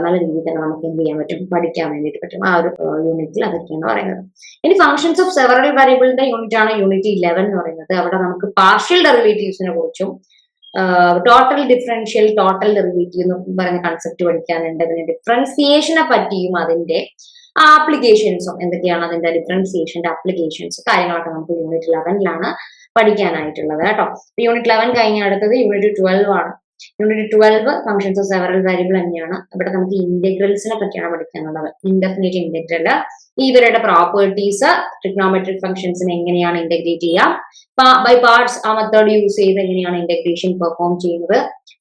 നല്ല രീതിയിൽ തന്നെ നമുക്ക് എന്ത് ചെയ്യാൻ പറ്റും? പഠിക്കാൻ വേണ്ടിയിട്ട് പറ്റും. ആ ഒരു യൂണിറ്റിൽ അതൊക്കെയാണ് പറയുന്നത്. ഇനി ഫംഗ്ഷൻസ് ഓഫ് സെവറൽ വേരിയബിളിന്റെ യൂണിറ്റ് ആണ് യൂണിറ്റ് ഇലവൻ എന്ന് പറയുന്നത്. അവിടെ നമുക്ക് പാർഷ്യൽ ഡെറിവേറ്റീവ്സിനെ കുറിച്ചും ടോട്ടൽ ഡിഫറൻഷ്യൽ ടോട്ടൽ ഡെറിവേറ്റീവ് എന്ന് പറയുന്ന കൺസെപ്റ്റ് പഠിക്കാനുണ്ട്. പിന്നെ ഡിഫറൻസിയേഷനെ പറ്റിയും അതിന്റെ ആപ്ലിക്കേഷൻസും എന്തൊക്കെയാണ് അതിന്റെ ഡിഫറൻസിയേഷന്റെ ആപ്ലിക്കേഷൻസ് കാര്യങ്ങളൊക്കെ നമുക്ക് യൂണിറ്റ് ഇലവനിലാണ് പഠിക്കാനായിട്ടുള്ളത് കേട്ടോ. യൂണിറ്റ് ഇലവൻ കഴിഞ്ഞ അടുത്തത് യൂണിറ്റ് ട്വൽവ് ആണ്. Unit twelve functions of several variable തന്നെയാണ്. ഇവിടെ നമുക്ക് ഇന്റഗ്രൽസിനെ പറ്റിയാണ് പഠിക്കാനുള്ളത്. ഇൻഡെഫിനിറ്റ് ഇന്റഗ്രൽ ഇവരുടെ പ്രോപ്പർട്ടീസ് ട്രിഗ്നോമെട്രിക് ഫംഗ്ഷൻസിനെ എങ്ങനെയാണ് ഇന്റഗ്രേറ്റ് ചെയ്യാം. ബൈ പാർട്സ് ആ മെത്തേഡ് യൂസ് ചെയ്ത് എങ്ങനെയാണ് ഇന്റഗ്രേഷൻ പെർഫോം ചെയ്യുന്നത്.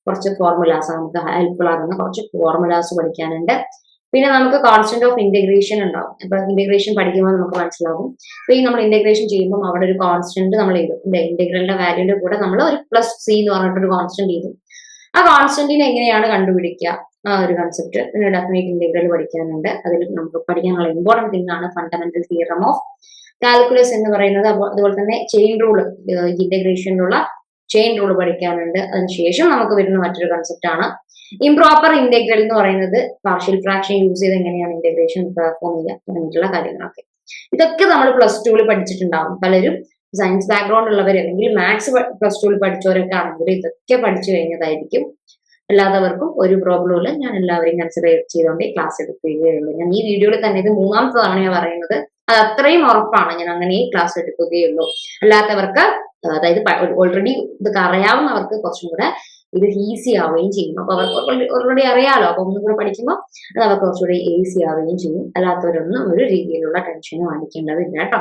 കുറച്ച് ഫോർമുലാസ് നമുക്ക് ഹെൽപ്ഫുൾ ആകുന്ന കുറച്ച് ഫോർമുലാസ് പഠിക്കാനുണ്ട്. പിന്നെ നമുക്ക് കോൺസ്റ്റന്റ് ഓഫ് ഇന്റഗ്രേഷൻ ഉണ്ടാവും. അപ്പൊ ഇന്റഗ്രേഷൻ പഠിക്കുമ്പോൾ നമുക്ക് മനസ്സിലാവും. അപ്പൊ ഈ നമ്മൾ ഇന്റഗ്രേഷൻ ചെയ്യുമ്പോൾ അവിടെ ഒരു കോൺസ്റ്റന്റ് നമ്മൾ എഴുതും. ഇന്റഗ്രലിന്റെ വാല്യൂന്റെ കൂടെ നമ്മൾ ഒരു പ്ലസ് സി എന്ന് പറഞ്ഞിട്ടൊരു കോൺസ്റ്റന്റ് എഴുതും. ആ കോൺസ്റ്റന്റിനെ എങ്ങനെയാണ് കണ്ടുപിടിക്കുക? ആ ഒരു കൺസെപ്റ്റ് പിന്നെ ഡെഫിനേറ്റ് ഇന്റഗ്രൽ പഠിക്കാനുണ്ട്. അതിൽ നമുക്ക് പഠിക്കാനുള്ള ഇമ്പോർട്ടന്റ് തിങ് ആണ് ഫണ്ടമെന്റൽ തിയറം ഓഫ് കാൽക്കുലസ് എന്ന് പറയുന്നത്. അതുപോലെ തന്നെ ചെയിൻ റൂൾ ഇന്റഗ്രേഷനിലുള്ള ചെയിൻ റൂൾ പഠിക്കാനുണ്ട്. അതിനുശേഷം നമുക്ക് വരുന്ന മറ്റൊരു കൺസെപ്റ്റ് ആണ് ഇംപ്രോപ്പർ ഇന്റഗ്രൽ എന്ന് പറയുന്നത് പാർഷ്യൽ ഫ്രാക്ഷൻ യൂസ് ചെയ്ത് എങ്ങനെയാണ് ഇന്റഗ്രേഷൻ പെർഫോം ചെയ്യുക തുടങ്ങിയിട്ടുള്ള കാര്യങ്ങളൊക്കെ. ഇതൊക്കെ നമ്മൾ പ്ലസ് ടുവിൽ പഠിച്ചിട്ടുണ്ടാവും. പലരും സയൻസ് ബാക്ക്ഗ്രൗണ്ട് ഉള്ളവർ അല്ലെങ്കിൽ മാത്സ് പ്ലസ് ടുവിൽ പഠിച്ചവരൊക്കെ ആണെങ്കിൽ ഇതൊക്കെ പഠിച്ചു കഴിഞ്ഞതായിരിക്കും. അല്ലാത്തവർക്കും ഒരു പ്രോബ്ലം ഇല്ല. ഞാൻ എല്ലാവരെയും കൺസിഡർ ചെയ്തുകൊണ്ട് ക്ലാസ് എടുക്കുകയുള്ളൂ. ഞാൻ ഈ വീഡിയോയിൽ തന്നെ ഇത് മൂന്നാമത്തെ തവണയാണ് പറയുന്നത്. അത് അത്രയും ഉറപ്പാണ്. ഞാൻ അങ്ങനെ ക്ലാസ് എടുക്കുകയുള്ളൂ. അല്ലാത്തവർക്ക് അതായത് ഓൾറെഡി ഇത് അറിയാവുന്നവർക്ക് കുറച്ചും കൂടെ ഇത് ഈസി ആവുകയും ചെയ്യും. അപ്പൊ അവർക്ക് ഓൾറെഡി അറിയാലോ. അപ്പൊ ഒന്നും കൂടെ പഠിക്കുമ്പോൾ അത് അവർക്ക് കുറച്ചുകൂടി ഈസി ആവുകയും ചെയ്യും. അല്ലാത്തവരൊന്നും ഒരു രീതിയിലുള്ള ടെൻഷനും അടിക്കേണ്ടതില്ല കേട്ടോ.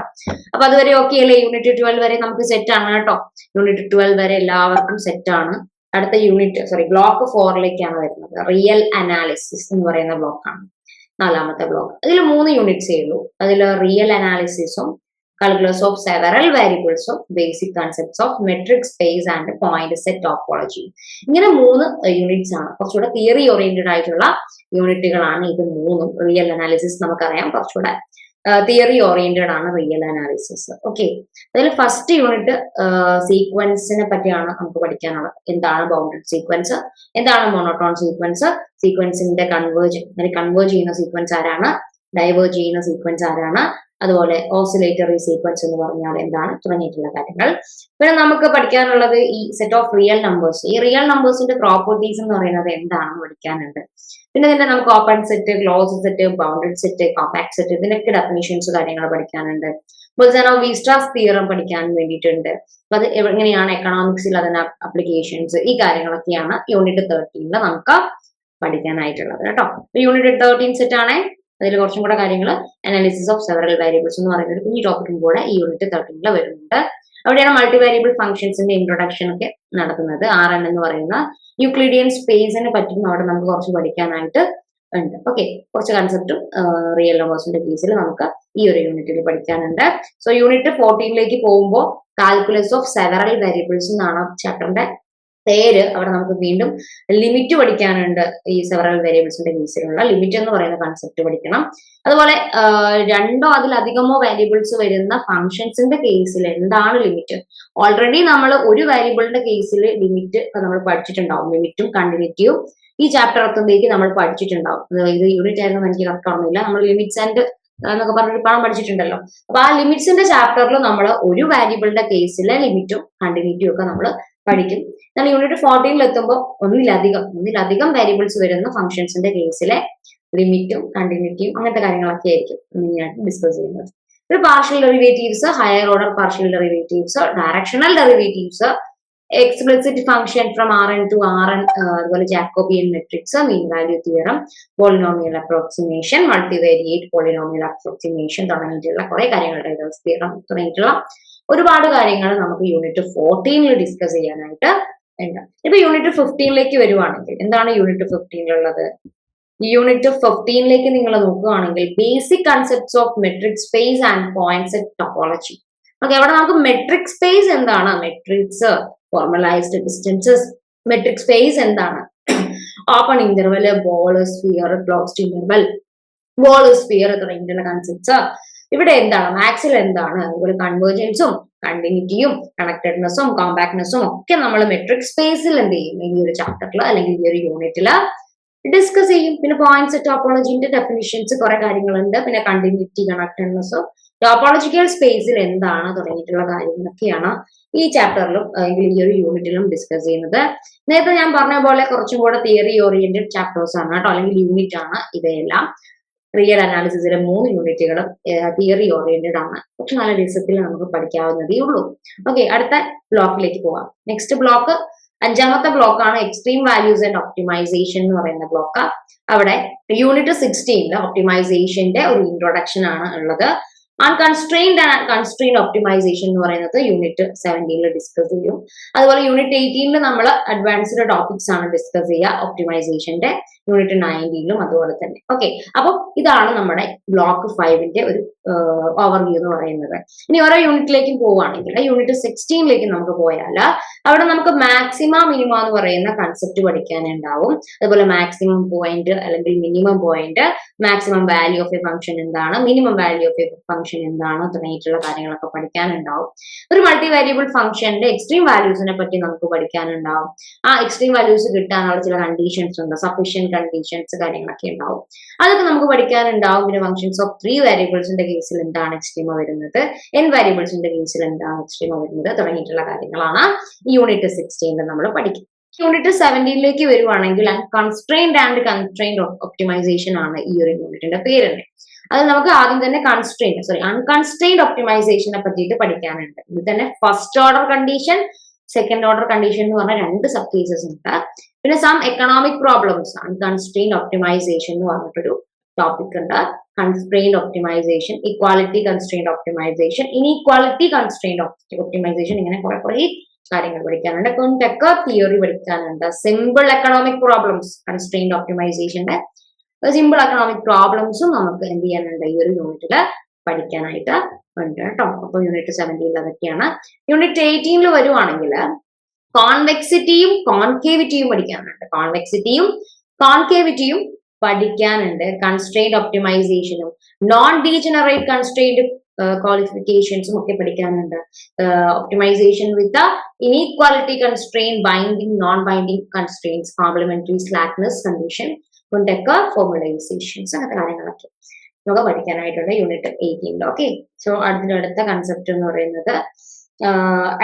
അപ്പൊ അതുവരെ ഓക്കെ അല്ലേ? യൂണിറ്റ് ട്വൽവ് വരെ നമുക്ക് സെറ്റ് ആണ് കേട്ടോ. യൂണിറ്റ് ട്വൽവ് വരെ എല്ലാവർക്കും സെറ്റ് ആണ്. അടുത്ത യൂണിറ്റ് സോറി ബ്ലോക്ക് ഫോറിലേക്കാണ് വരുന്നത്. റിയൽ അനാലിസിസ് എന്ന് പറയുന്ന ബ്ലോക്കാണ് നാലാമത്തെ ബ്ലോക്ക് അതിൽ മൂന്ന് യൂണിറ്റ്സേ ഉള്ളൂ. അതിൽ റിയൽ അനാലിസിസും calculus of several വേരിയബിൾസും basic concepts of metric space and point set topology ഇങ്ങനെ മൂന്ന് യൂണിറ്റ്സ് ആണ്. കുറച്ചുകൂടെ തിയറി ഓറിയന്റഡ് ആയിട്ടുള്ള യൂണിറ്റുകളാണ് ഇത് മൂന്നും. റിയൽ അനാലിസിസ് നമുക്കറിയാം കുറച്ചുകൂടെ. തിയറി ഓറിയന്റഡ് ആണ് റിയൽ അനാലിസിസ് ഓക്കെ അതിൽ ഫസ്റ്റ് യൂണിറ്റ് സീക്വൻസിനെ പറ്റിയാണ് നമുക്ക് പഠിക്കാനുള്ളത്. എന്താണ് ബൗണ്ടഡ് സീക്വൻസ് എന്താണ് മോണോട്ടോൺ സീക്വൻസ് സീക്വൻസിന്റെ കൺവേർജ് കൺവേർജ് ചെയ്യുന്ന സീക്വൻസ് ആരാണ്? ഡൈവേർജ് ചെയ്യുന്ന സീക്വൻസ് ആരാണ്? അതുപോലെ ഓസിലേറ്ററി സീക്വൻസ് എന്ന് പറഞ്ഞാൽ എന്താണ്? തുടങ്ങിയിട്ടുള്ള കാര്യങ്ങൾ. പിന്നെ നമുക്ക് പഠിക്കാനുള്ളത് ഈ സെറ്റ് ഓഫ് റിയൽ നമ്പേഴ്സ് ഈ റിയൽ നമ്പേഴ്സിന്റെ പ്രോപ്പർട്ടീസ് എന്ന് പറയുന്നത് എന്താണെന്ന് പഠിക്കാനുണ്ട്. പിന്നെ ഇതിന്റെ നമുക്ക് open set close set bounded set compact set ഇതിനൊക്കെ ഡെഫിനിഷൻസ് കാര്യങ്ങൾ പഠിക്കാനുണ്ട്. ബുൾസനോ വീസ്റ്റാസ് തിയറം പഠിക്കാൻ വേണ്ടിയിട്ടുണ്ട്. അപ്പൊ അത് എങ്ങനെയാണ് എക്കണോമിക്സിൽ അതിന് അപ്ലിക്കേഷൻസ് ഈ കാര്യങ്ങളൊക്കെയാണ് യൂണിറ്റ് തേർട്ടീനിൽ നമുക്ക് പഠിക്കാനായിട്ടുള്ളത്. കേട്ടോ. യൂണിറ്റ് തേർട്ടീൻ സെറ്റ് ആണേ അതിൽ കുറച്ചും കൂടെ കാര്യങ്ങൾ അനാലിസിസ് ഓഫ് സെവറൽ വേരിയബിൾസ് എന്ന് പറയുന്ന ഒരു കുഞ്ഞു ടോപ്പിക്കും കൂടെ ഈ യൂണിറ്റ് തേർട്ടീനിൽ വരുന്നുണ്ട്. അവിടെയാണ് മൾട്ടി വേരിയബിൾ ഫംഗ്ഷൻസിന്റെ ഇൻട്രൊഡക്ഷൻ ഒക്കെ നടക്കുന്നത് ആർ എൻ എന്ന് പറയുന്ന യൂക്ലിഡിയൻ സ്പേസിനെ പറ്റിയും അവിടെ നമുക്ക് കുറച്ച് പഠിക്കാനായിട്ട് ഉണ്ട്. ഓക്കെ കുറച്ച് കൺസെപ്റ്റും റിയൽ നമ്പേഴ്സിന്റെ കേസിൽ നമുക്ക് ഈ ഒരു യൂണിറ്റിൽ പഠിക്കാനുണ്ട്. സോ യൂണിറ്റ് ഫോർട്ടീനിലേക്ക് പോകുമ്പോൾ കാൽക്കുലസ് ഓഫ് സെവറൽ വേരിയബിൾസ് എന്നാണ് ചാപ്റ്ററിന്റെ പേര് അവിടെ നമുക്ക് വീണ്ടും ലിമിറ്റ് പഠിക്കാനുണ്ട് ഈ സെവറൽ വേരിയബിൾസിന്റെ മീൻസിലുള്ള ലിമിറ്റ് എന്ന് പറയുന്ന കൺസെപ്റ്റ് പഠിക്കണം. അതുപോലെ രണ്ടോ അതിലധികമോ വേരിയബിൾസ് വരുന്ന ഫംഗ്ഷൻസിന്റെ കേസിൽ എന്താണ് ലിമിറ്റ് ഓൾറെഡി നമ്മൾ ഒരു വേരിയബിളിന്റെ കേസിൽ ലിമിറ്റ് നമ്മൾ പഠിച്ചിട്ടുണ്ടാവും. ലിമിറ്റും കണ്ടിന്യൂറ്റിയും ഈ ചാപ്റ്റർ എത്തുമ്പോഴേക്ക് നമ്മൾ പഠിച്ചിട്ടുണ്ടാവും. ഇത് യൂണിറ്റ് ആയിരുന്നു എനിക്ക് കറക്റ്റ് ഓർമ്മയില്ല. നമ്മൾ ലിമിറ്റ്സ് ആൻഡ് എന്നൊക്കെ പറഞ്ഞൊരു പാഠം പഠിച്ചിട്ടുണ്ടല്ലോ. അപ്പൊ ആ ലിമിറ്റ്സിന്റെ ചാപ്റ്ററിൽ നമ്മൾ ഒരു വാരിയബിളിന്റെ കേസിലെ ലിമിറ്റും കണ്ടിന്യൂറ്റിയും ഒക്കെ നമ്മൾ പഠിക്കും. നമ്മൾ യൂണിറ്റ് ഫോർട്ടീനിൽ എത്തുമ്പോൾ ഒന്നിലധികം ഒന്നിലധികം വേരിയബിൾസ് വരുന്ന ഫംഗ്ഷൻസിന്റെ കേസിലെ ലിമിറ്റും കണ്ടിന്യൂറ്റിയും അങ്ങനത്തെ കാര്യങ്ങളൊക്കെ ആയിരിക്കും മെയിനായിട്ട് ഡിസ്കസ് ചെയ്യുന്നത്. ഒരു partial derivatives higher order partial derivatives directional derivatives explicit function from R N to R N അതുപോലെ Jacobian matrix mean value theorem polynomial approximation multivariate polynomial approximation തുടങ്ങിയിട്ടുള്ള കുറെ കാര്യങ്ങളുടെ തിയറം തുടങ്ങിയിട്ടുള്ള ഒരുപാട് കാര്യങ്ങൾ നമുക്ക് യൂണിറ്റ് ഫോർട്ടീനിൽ ഡിസ്കസ് ചെയ്യാനായിട്ട് ഉണ്ട്. ഇപ്പൊ യൂണിറ്റ് ഫിഫ്റ്റീനിലേക്ക് വരുവാണെങ്കിൽ എന്താണ് യൂണിറ്റ് ഫിഫ്റ്റീനിലുള്ളത് യൂണിറ്റ് ഫിഫ്റ്റീനിലേക്ക് നിങ്ങൾ നോക്കുകയാണെങ്കിൽ basic concepts of metric space and points topology okay അവിടെ നമുക്ക് മെട്രിക് സ്പേസ് എന്താണ്? Metrics formalised distances metric space എന്താണ്? Open interval ball sphere closed interval ball sphere തുടങ്ങിയിട്ടുള്ള കൺസെപ്റ്റ്സ് ഇവിടെ എന്താണ്? മാത്സിൽ എന്താണ്? അതുപോലെ കൺവേർജൻസും കണ്ടിന്യൂറ്റിയും കണക്റ്റഡ്നെസ്സും കോമ്പാക്ട്നെസ്സും ഒക്കെ നമ്മൾ മെട്രിക് സ്പേസിൽ എന്ത് ചെയ്യും? ഈ ഒരു ചാപ്റ്ററിൽ അല്ലെങ്കിൽ ഈ ഒരു യൂണിറ്റിൽ ഡിസ്കസ് ചെയ്യും. പിന്നെ പോയിന്റ്സ് ടോപ്പോളജിന്റെ ഡെഫിനിഷൻസ് കുറെ കാര്യങ്ങളുണ്ട്. പിന്നെ കണ്ടിന്യൂറ്റി കണക്റ്റഡ്നെസ് ടോപ്പോളജിക്കൽ സ്പേസിൽ എന്താണ് തുടങ്ങിയിട്ടുള്ള കാര്യങ്ങളൊക്കെയാണ് ഈ ചാപ്റ്ററിലും അല്ലെങ്കിൽ ഈ ഒരു യൂണിറ്റിലും ഡിസ്കസ് ചെയ്യുന്നത്. നേരത്തെ ഞാൻ പറഞ്ഞ പോലെ കുറച്ചും കൂടെ തിയറി ഓറിയന്റഡ് ചാപ്റ്റേഴ്സ് ആണ് കേട്ടോ. അല്ലെങ്കിൽ യൂണിറ്റ് ആണ് ഇവയെല്ലാം. റിയൽ അനാലിസിസിലെ മൂന്ന് യൂണിറ്റുകളും തിയറി ഓറിയന്റഡ് ആണ്. പക്ഷെ നല്ല രസത്തിൽ നമുക്ക് പഠിക്കാവുന്നതേ ഉള്ളൂ. ഓക്കെ അടുത്ത ബ്ലോക്കിലേക്ക് പോവാം. നെക്സ്റ്റ് ബ്ലോക്ക് അഞ്ചാമത്തെ ബ്ലോക്കാണ് എക്സ്ട്രീം വാല്യൂസ് ആൻഡ് ഒപ്റ്റിമൈസേഷൻ എന്ന് പറയുന്ന ബ്ലോക്ക് അവിടെ യൂണിറ്റ് സിക്സ്റ്റീനിൽ ഒപ്റ്റിമൈസേഷന്റെ ഒരു ഇൻട്രൊഡക്ഷൻ ആണ് ഉള്ളത്. അൺകൺസ്ട്രെയിൻഡ് ആൻഡ് അൺകൺസ്ട്രെയിൻഡ് ഒപ്റ്റിമൈസേഷൻ എന്ന് പറയുന്നത് യൂണിറ്റ് സെവന്റീനിൽ ഡിസ്കസ് ചെയ്യും. അതുപോലെ യൂണിറ്റ് എയ്റ്റീനിൽ നമ്മൾ അഡ്വാൻസ്ഡ് ടോപ്പിക്സ് ആണ് ഡിസ്കസ് ചെയ്യുക. ഒപ്റ്റിമൈസേഷന്റെ യൂണിറ്റ് നയന്റീനിലും അതുപോലെ തന്നെ. ഓക്കെ അപ്പോൾ ഇതാണ് നമ്മുടെ ബ്ലോക്ക് ഫൈവിന്റെ ഒരു ഓവർവ്യൂ എന്ന് പറയുന്നത്. ഇനി ഓരോ യൂണിറ്റിലേക്കും പോവുകയാണെങ്കിൽ യൂണിറ്റ് സിക്സ്റ്റീനിലേക്ക് നമുക്ക് പോയാൽ അവിടെ നമുക്ക് മാക്സിമം മിനിമം എന്ന് പറയുന്ന കൺസെപ്റ്റ് പഠിക്കാനുണ്ടാവും. അതുപോലെ മാക്സിമം പോയിന്റ് അല്ലെങ്കിൽ minimum point maximum value of a function എന്താണ്? Minimum value of a function എന്താണ് തുടങ്ങിയിട്ടുള്ള കാര്യങ്ങളൊക്കെ പഠിക്കാനുണ്ടാവും. ഒരു മൾട്ടി വാല്യൂബിൾ ഫംഗ്ഷന്റെ എക്സ്ട്രീം വാല്യൂസിനെ പറ്റി നമുക്ക് പഠിക്കാനുണ്ടാവും. ആ എക്സ്ട്രീം വാല്യൂസ് കിട്ടാനുള്ള ചില കണ്ടീഷൻസ് ഉണ്ട്. സഫീഷ്യൻ കണ്ടീഷൻസ് കാര്യങ്ങളൊക്കെ ഉണ്ടാവും. അതൊക്കെ നമുക്ക് പഠിക്കാനുണ്ടാവും. പിന്നെ ഫംഗ്ഷൻസ് ഓഫ് ത്രീ വാരിയബിൾസിന്റെ കേസിൽ എന്താണ് എക്സ്ട്രീമ വരുന്നത്? എൻ വാരിയബിൾസിന്റെ കേസിൽ എന്താണ് എക്സ്ട്രീമ വരുന്നത്? തുടങ്ങിയിട്ടുള്ള കാര്യങ്ങളാണ് യൂണിറ്റ് സിക്സ്റ്റീനിൽ നമ്മൾ പഠിക്കുന്നത്. യൂണിറ്റ് സെവന്റീനിലേക്ക് വരുവാണെങ്കിൽ കൺസ്ട്രെയിൻഡ് ആൻഡ് കൺസ്ട്രെയിൻഡ് ഒപ്റ്റിമൈസേഷൻ ആണ് ഈ ഒരു യൂണിറ്റിന്റെ പേര് തന്നെ. അത് നമുക്ക് ആദ്യം തന്നെ കൺസ്ട്രെയിൻ സോറി അൺകൺസ്ട്രെയിൻഡ് ഒപ്റ്റിമൈസേഷനെ പറ്റിയിട്ട് പഠിക്കാനുണ്ട്. ഇത് തന്നെ first order condition second order condition എന്ന് പറഞ്ഞ രണ്ട് സബ് കേസസ് ഉണ്ട്. പിന്നെ some economic problems unconstrained optimisation എന്ന് പറഞ്ഞിട്ടൊരു ടോപ്പിക് ഉണ്ട്. Constrained optimisation equality constrained optimisation inequality constrained optimisation ഇങ്ങനെ കുറെ കുറെ കാര്യങ്ങൾ പഠിക്കാനുണ്ട്. കൊണ്ടൊക്കെ തിയറി പഠിക്കാനുണ്ട്. സിമ്പിൾ എക്കണോമിക് പ്രോബ്ലംസ് കൺസ്ട്രെയിൻഡ് ഒപ്റ്റിമൈസേഷന്റെ സിമ്പിൾ എക്കണോമിക് പ്രോബ്ലംസും നമുക്ക് എന്ത് ചെയ്യാനുണ്ട്? ഈ ഒരു യൂണിറ്റിൽ പഠിക്കാനായിട്ട് ഉണ്ട് കേട്ടോ. അപ്പൊ യൂണിറ്റ് സെവന്റീനിൽ അതൊക്കെയാണ്. യൂണിറ്റ് എയ്റ്റീനിൽ വരുവാണെങ്കിൽ കോൺവെക്സിറ്റിയും കോൺകേവിറ്റിയും പഠിക്കാനുണ്ട്. കോൺവെക്സിറ്റിയും കോൺകേവിറ്റിയും പഠിക്കാനുണ്ട്. കൺസ്ട്രെയിൻഡ് ഒപ്റ്റിമൈസേഷനും നോൺ ഡീജനറേറ്റ് കൺസ്ട്രെയിൻഡ് ക്വാളിഫിക്കേഷൻസും ഒക്കെ പഠിക്കാനുണ്ട്. Optimisation with inequality constraint binding non binding constraints complementary slackness condition കൊണ്ടൊക്കെ ഫോർമുലൈസേഷൻസ് അങ്ങനത്തെ കാര്യങ്ങളൊക്കെ. നമുക്ക് പഠിക്കാനായിട്ടുള്ള യൂണിറ്റ് എയ്റ്റീനിൽ ഓക്കെ സോ അടുത്തടുത്ത കൺസെപ്റ്റ് എന്ന് പറയുന്നത്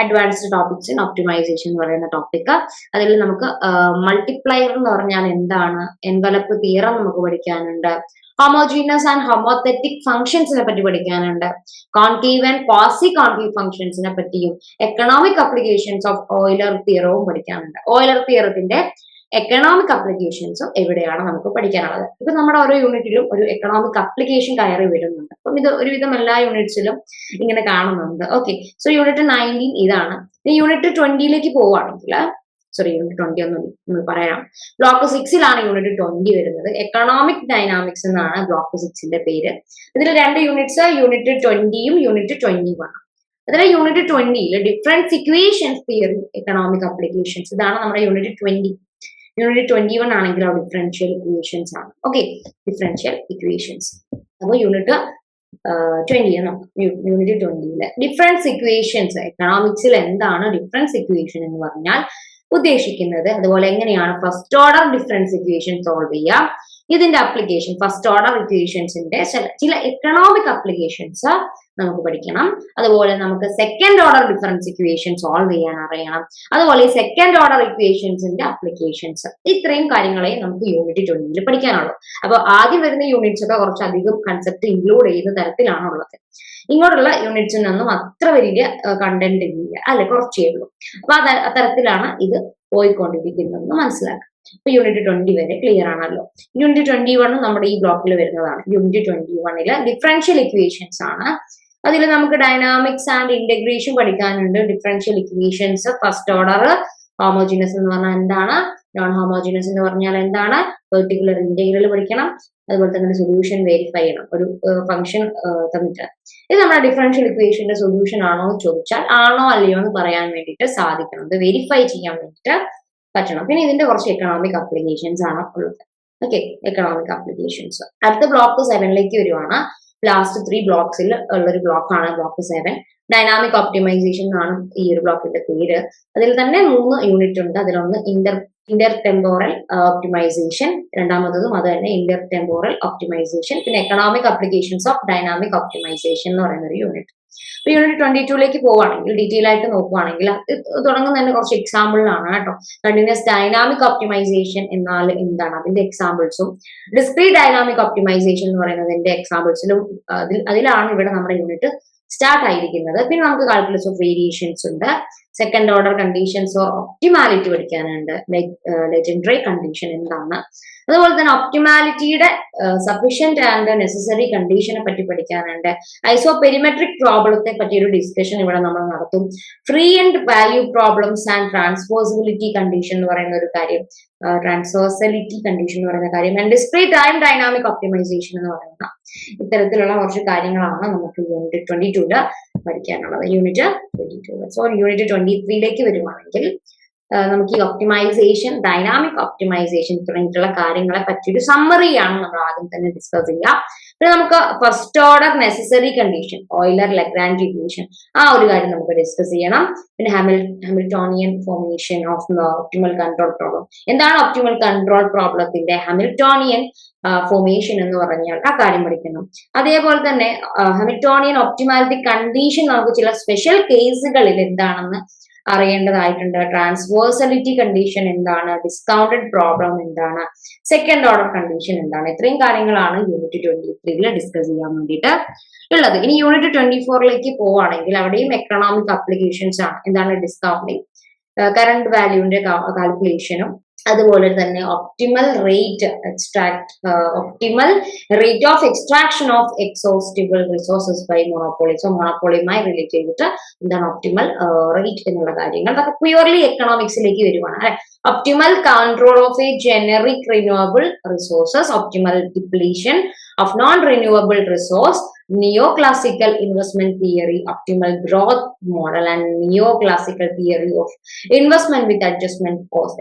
അഡ്വാൻസ്ഡ് ടോപ്പിക്സ് ഇൻ ഒപ്റ്റിമൈസേഷൻ എന്ന് പറയുന്ന ടോപ്പിക് അതിൽ നമുക്ക് മൾട്ടിപ്ലയർ എന്ന് പറഞ്ഞാൽ എന്താണ്? എൻവലപ്പ് തിയറം നമുക്ക് പഠിക്കാനുണ്ട്. ഹോമോജീനസ് ആൻഡ് ഹോമോതെറ്റിക് ഫംഗ്ഷൻസിനെ പറ്റി പഠിക്കാനുണ്ട്. കോൺകീവ് ആൻഡ് പാസി കോൺകീവ് ഫംഗ്ഷൻസിനെ പറ്റിയും എക്കണോമിക് അപ്ലിക്കേഷൻസ് ഓഫ് ഓയിലർ തിയറവും പഠിക്കാനുണ്ട്. ഓയിലർ തിയറത്തിന്റെ എക്കണോമിക് അപ്ലിക്കേഷൻസും എവിടെയാണ് നമുക്ക് പഠിക്കാനുള്ളത്. ഇപ്പൊ നമ്മുടെ ഓരോ യൂണിറ്റിലും ഒരു എക്കണോമിക് അപ്ലിക്കേഷൻ കയറി വരുന്നുണ്ട്. അപ്പം ഇത് ഒരുവിധം എല്ലാ യൂണിറ്റ്സിലും ഇങ്ങനെ കാണുന്നുണ്ട്. ഓക്കെ സോ യൂണിറ്റ് നയന്റീൻ ഇതാണ്. യൂണിറ്റ് ട്വന്റിയിലേക്ക് പോവുകയാണെങ്കിൽ സോറി യൂണിറ്റ് ട്വന്റി ഒന്ന് പറയാം. ബ്ലോക്ക് സിക്സിലാണ് യൂണിറ്റ് ട്വന്റി വരുന്നത്. എക്കണോമിക് ഡൈനാമിക്സ് എന്നാണ് ബ്ലോക്ക് സിക്സിന്റെ പേര്. ഇതിൽ രണ്ട് യൂണിറ്റ്സ് യൂണിറ്റ് ട്വന്റിയും യൂണിറ്റ് ട്വന്റി വൺ അതിലെ unit ട്വന്റിയിൽ different equations theory economic applications ഇതാണ് നമ്മുടെ unit twenty unit twenty one ആണെങ്കിൽ ഡിഫറൻഷ്യൽ ഇക്വേഷൻസ് ആണ്. ഓക്കെ ഡിഫറൻഷ്യൽ ഇക്വേഷൻസ് അപ്പോൾ യൂണിറ്റ് ട്വന്റി യൂണിറ്റ് ട്വന്റിയിൽ ഡിഫറൻസ് ഇക്വേഷൻസ് എക്കണോമിക്സിൽ എന്താണ് ഡിഫറൻസ് ഇക്വേഷൻ എന്ന് പറഞ്ഞാൽ ഉദ്ദേശിക്കുന്നത്? അതുപോലെ എങ്ങനെയാണ് first order difference equation solve ചെയ്യുക ഇതിന്റെ അപ്ലിക്കേഷൻ ഫസ്റ്റ് ഓർഡർ ഇക്വേഷൻസിന്റെ ചില എക്കണോമിക് അപ്ലിക്കേഷൻസ് നമുക്ക് പഠിക്കണം. അതുപോലെ നമുക്ക് second order difference equation solve ചെയ്യാൻ അറിയണം. അതുപോലെ ഈ സെക്കൻഡ് ഓർഡർ ഇക്വേഷൻസിന്റെ അപ്ലിക്കേഷൻസ് ഇത്രയും കാര്യങ്ങളെ നമുക്ക് യൂണിറ്റ് ട്വന്റിയിൽ പഠിക്കാനുള്ളൂ. അപ്പൊ ആദ്യം വരുന്ന യൂണിറ്റ്സ് ഒക്കെ കുറച്ചധികം കൺസെപ്റ്റ് ഇൻക്ലൂഡ് ചെയ്യുന്ന തരത്തിലാണ് ഉള്ളത് ഇങ്ങോട്ടുള്ള യൂണിറ്റ്സിനൊന്നും അത്ര വലിയ കണ്ടന്റ് ഇല്ല. അല്ലെ കുറച്ചേ ഉള്ളൂ. അപ്പൊ തരത്തിലാണ് ഇത് പോയിക്കൊണ്ടിരിക്കുന്നതെന്ന് മനസ്സിലാക്കുക ഇപ്പൊ യൂണിറ്റ് ട്വന്റി വരെ ക്ലിയർ ആണല്ലോ. യൂണിറ്റ് ട്വന്റി വൺ നമ്മുടെ ഈ ബ്ലോക്കിൽ വരുന്നതാണ്. യൂണിറ്റ് ട്വന്റി വണ്ണിൽ ഡിഫറൻഷ്യൽ ഇക്വേഷൻസ് ആണ്. അതിൽ നമുക്ക് ഡൈനാമിക്സ് ആൻഡ് ഇന്റഗ്രേഷൻ പഠിക്കാനുണ്ട്. Differential equations first order homogeneous എന്ന് പറഞ്ഞാൽ എന്താണ്? നോൺ ഹോമോജിനസ് എന്ന് പറഞ്ഞാൽ എന്താണ്? പെർട്ടിക്കുലർ ഇന്റഗ്രൽ പഠിക്കണം. അതുപോലെ തന്നെ സൊല്യൂഷൻ വെരിഫൈ ചെയ്യണം. ഒരു ഫംഗ്ഷൻ തന്നിട്ട്. ഇത് നമ്മുടെ ഡിഫറൻഷ്യൽ ഇക്വേഷന്റെ സൊല്യൂഷൻ ആണോ ചോദിച്ചാൽ ആണോ അല്ലയോ എന്ന് പറയാൻ വേണ്ടിയിട്ട് സാധിക്കണം. ഇത് വെരിഫൈ ചെയ്യാൻ വേണ്ടിയിട്ട് പറ്റണം. പിന്നെ ഇതിന്റെ കുറച്ച് എക്കണോമിക് അപ്ലിക്കേഷൻസ് ആണ് ഉള്ളത്. ഓക്കെ എക്കണോമിക് അപ്ലിക്കേഷൻസ് അടുത്ത ബ്ലോക്ക് സെവനിലേക്ക് വരുവാണ്. ലാസ്റ്റ് ത്രീ ബ്ലോക്സിൽ ഉള്ളൊരു ബ്ലോക്കാണ് ബ്ലോക്ക് സെവൻ ഡൈനാമിക് ഓപ്റ്റിമൈസേഷൻ ആണ് ഈ ഒരു ബ്ലോക്കിന്റെ പേര്. അതിൽ തന്നെ മൂന്ന് യൂണിറ്റ് ഉണ്ട്. അതിലൊന്ന് ഇന്റർ ഇന്റർ ടെമ്പോറൽ ഓപ്റ്റിമൈസേഷൻ രണ്ടാമത്തതും അത് തന്നെ ഇന്റർ ടെമ്പോറൽ ഓപ്റ്റിമൈസേഷൻ പിന്നെ economic applications of dynamic optimisation എന്ന് പറയുന്ന ഒരു യൂണിറ്റ് ഇപ്പൊ യൂണിറ്റ് ട്വന്റി ടൂലേക്ക് പോവുകയാണെങ്കിൽ ഡീറ്റെയിൽ ആയിട്ട് നോക്കുവാണെങ്കിൽ തുടങ്ങുന്ന തന്നെ കുറച്ച് എക്സാമ്പിളിലാണ് കേട്ടോ. കണ്ടിന്യൂസ് ഡൈനാമിക് ഓപ്റ്റിമൈസേഷൻ എന്നാൽ എന്താണ്? അതിന്റെ എക്സാമ്പിൾസും ഡിസ്ക്രീറ്റ് ഡൈനാമിക് ഓപ്റ്റിമൈസേഷൻ എന്ന് പറയുന്നതിന്റെ എക്സാമ്പിൾസിലും അതിലാണ് ഇവിടെ നമ്മുടെ യൂണിറ്റ് സ്റ്റാർട്ട് ആയിരിക്കുന്നത്. പിന്നെ നമുക്ക് കാൽക്കുലസ് ഓഫ് വേരിയേഷൻസ് ഉണ്ട്. Second order conditions or optimality പഠിക്കാനുണ്ട്. ലെജൻഡറി കണ്ടീഷൻ എന്താണ്? അതുപോലെ തന്നെ ഒപ്റ്റിമാലിറ്റിയുടെ സഫീഷ്യന്റ് ആൻഡ് നെസസറി കണ്ടീഷനെ പറ്റി പഠിക്കാനുണ്ട്. ഐസോ പെരിമെട്രിക് പ്രോബ്ലത്തെ പറ്റി ഒരു ഡിസ്കഷൻ ഇവിടെ നമ്മൾ നടത്തും. Free and value problems and transposability condition എന്ന് പറയുന്ന ഒരു കാര്യം ട്രാൻസ്വേഴ്സലിറ്റി കണ്ടീഷൻ എന്ന് പറയുന്ന കാര്യം and display time dynamic optimisation എന്ന് പറയുന്ന ഇത്തരത്തിലുള്ള കുറച്ച് കാര്യങ്ങളാണ് നമുക്ക് യൂണിറ്റ് ട്വന്റി ടൂൽ പഠിക്കാനുള്ളത് unit twenty two so unit twenty ത്രീയിലേക്ക് വരുവാണെങ്കിൽ നമുക്ക് ഈ ഒപ്റ്റിമൈസേഷൻ ഡൈനാമിക് ഒപ്റ്റിമൈസേഷൻ തുടങ്ങിയിട്ടുള്ള കാര്യങ്ങളെ പറ്റിയൊരു സമ്മറിയാണ് നമ്മൾ ആദ്യം തന്നെ ഡിസ്കസ് ചെയ്യുക പിന്നെ നമുക്ക് first order necessary condition Euler Lagrange equation ആ ഒരു കാര്യം നമുക്ക് ഡിസ്കസ് ചെയ്യണം. പിന്നെ Hamil Hamiltonian formation of optimal control problem എന്താണ് ഒപ്റ്റിമൽ കൺട്രോൾ പ്രോബ്ലത്തിന്റെ ഹാമിൽട്ടോണിയൻ ഫോർമേഷൻ എന്ന് പറഞ്ഞാൽ ആ കാര്യം പഠിക്കണം. അതേപോലെ തന്നെ ഹാമിൽട്ടോണിയൻ ഒപ്റ്റിമാലിറ്റി കണ്ടീഷൻ നമുക്ക് ചില സ്പെഷ്യൽ കേസുകളിൽ എന്താണെന്ന് അറിയേണ്ടതായിട്ടുണ്ട്. ട്രാൻസ്വേഴ്സലിറ്റി കണ്ടീഷൻ എന്താണ്? ഡിസ്കൗണ്ടഡ് പ്രോബ്ലം എന്താണ്? സെക്കൻഡ് ഓർഡർ കണ്ടീഷൻ എന്താണ്? ഇത്രയും കാര്യങ്ങളാണ് യൂണിറ്റ് ട്വന്റി ത്രീയിൽ ഡിസ്കസ് ചെയ്യാൻ വേണ്ടിയിട്ട് ഉള്ളത്. ഇനി യൂണിറ്റ് ട്വന്റി ഫോറിലേക്ക് പോവുകയാണെങ്കിൽ അവിടെയും എക്കണോമിക് അപ്ലിക്കേഷൻസ് ആണ്. എന്താണ് ഡിസ്കൗണ്ടിങ് കറണ്ട് വാല്യൂവിന്റെ കാൽക്കുലേഷനും അതുപോലെ തന്നെ optimal rate extract optimal rate of extraction of exhaustible resources by monopoly so മോണോപോളിയുമായി relate ചെയ്തിട്ട് എന്താണ് ഒപ്റ്റിമൽ റേറ്റ് എന്നുള്ള കാര്യങ്ങൾ അതൊക്കെ പ്യുവർലി എക്കണോമിക്സിലേക്ക് വരുവാണ് അല്ലെ? Optimal control of a generic renewable resources optimal depletion of non-renewable resource, neoclassical investment theory, optimal growth model and neoclassical theory of investment with adjustment cost.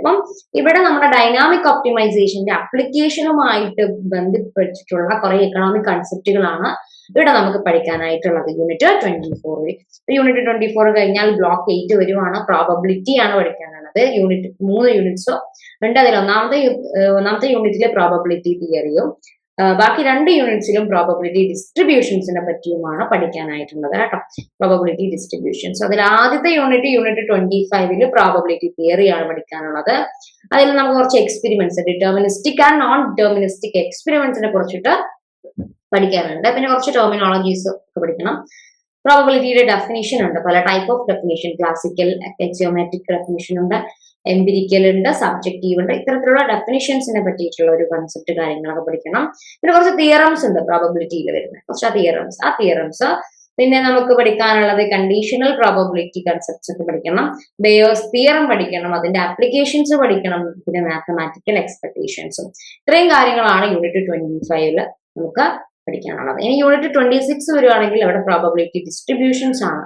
ഇവിടെ നമ്മുടെ ഡൈനാമിക് ഒപ്റ്റിമൈസേഷന്റെ അപ്ലിക്കേഷനുമായിട്ട് ബന്ധപ്പെട്ടിട്ടുള്ള കുറെ എക്കണോമിക് കൺസെപ്റ്റുകളാണ് ഇവിടെ നമുക്ക് പഠിക്കാനായിട്ടുള്ളത്. യൂണിറ്റ് ട്വന്റി ഫോറിൽ യൂണിറ്റ് ട്വന്റി ഫോർ കഴിഞ്ഞാൽ ബ്ലോക്ക് എയ്റ്റ് വരുവാണ്. പ്രോബബിലിറ്റി ആണ് പഠിക്കാനുള്ളത്. യൂണിറ്റ് മൂന്ന് യൂണിറ്റ്സോ ഉണ്ട് അതിൽ ഒന്നാമത്തെ ഒന്നാമത്തെ യൂണിറ്റിലെ പ്രോബബിലിറ്റി തിയറിയും ബാക്കി രണ്ട് യൂണിറ്റ്സിലും പ്രോബബിലിറ്റി ഡിസ്ട്രിബ്യൂഷൻസിനെ പറ്റിയുമാണ് പഠിക്കാനായിട്ടുള്ളത് കേട്ടോ. പ്രോബബിലിറ്റി ഡിസ്ട്രിബ്യൂഷൻസ് അതിൽ ആദ്യത്തെ യൂണിറ്റ് യൂണിറ്റ് ട്വന്റി ഫൈവിൽ പ്രോബബിലിറ്റി ആണ് പഠിക്കാനുള്ളത്. അതിൽ നമുക്ക് കുറച്ച് experiments deterministic and non deterministic എക്സ്പെരിമെന്റ്സിനെ കുറിച്ചിട്ട് പഠിക്കാനുണ്ട്. പിന്നെ കുറച്ച് ടെർമിനോളജീസ് ഒക്കെ പഠിക്കണം. പ്രോബബിലിറ്റിയുടെ ഡെഫിനേഷൻ ഉണ്ട്. പല type of definition classical axiomatic definition ഉണ്ട് എംപിരിക്കൽ ഉണ്ട് സബ്ജക്റ്റീവ് ഉണ്ട്. ഇത്തരത്തിലുള്ള ഡെഫിനേഷൻസിനെ പറ്റിയിട്ടുള്ള ഒരു കൺസെപ്റ്റ് കാര്യങ്ങളൊക്കെ പഠിക്കണം. പിന്നെ കുറച്ച് തിയറംസ് ഉണ്ട് പ്രോബബിലിറ്റിയിൽ വരുന്ന കുറച്ച് ആ തിയറംസ് ആ തിയറംസ് പിന്നെ നമുക്ക് പഠിക്കാനുള്ളത് കണ്ടീഷണൽ പ്രോബബിലിറ്റി കൺസെപ്റ്റ്സ് ഒക്കെ പഠിക്കണം. ബയോസ് തിയറം പഠിക്കണം. അതിന്റെ ആപ്ലിക്കേഷൻസ് പഠിക്കണം. പിന്നെ മാത്തമാറ്റിക്കൽ എക്സ്പെക്ടേഷൻസും ഇത്രയും കാര്യങ്ങളാണ് യൂണിറ്റ് ട്വന്റി ഫൈവിൽ നമുക്ക് പഠിക്കാനുള്ളത്. ഇനി യൂണിറ്റ് ട്വന്റി സിക്സ് വരുവാണെങ്കിൽ അവിടെ പ്രോബബിലിറ്റി ഡിസ്ട്രിബ്യൂഷൻസ് ആണ്.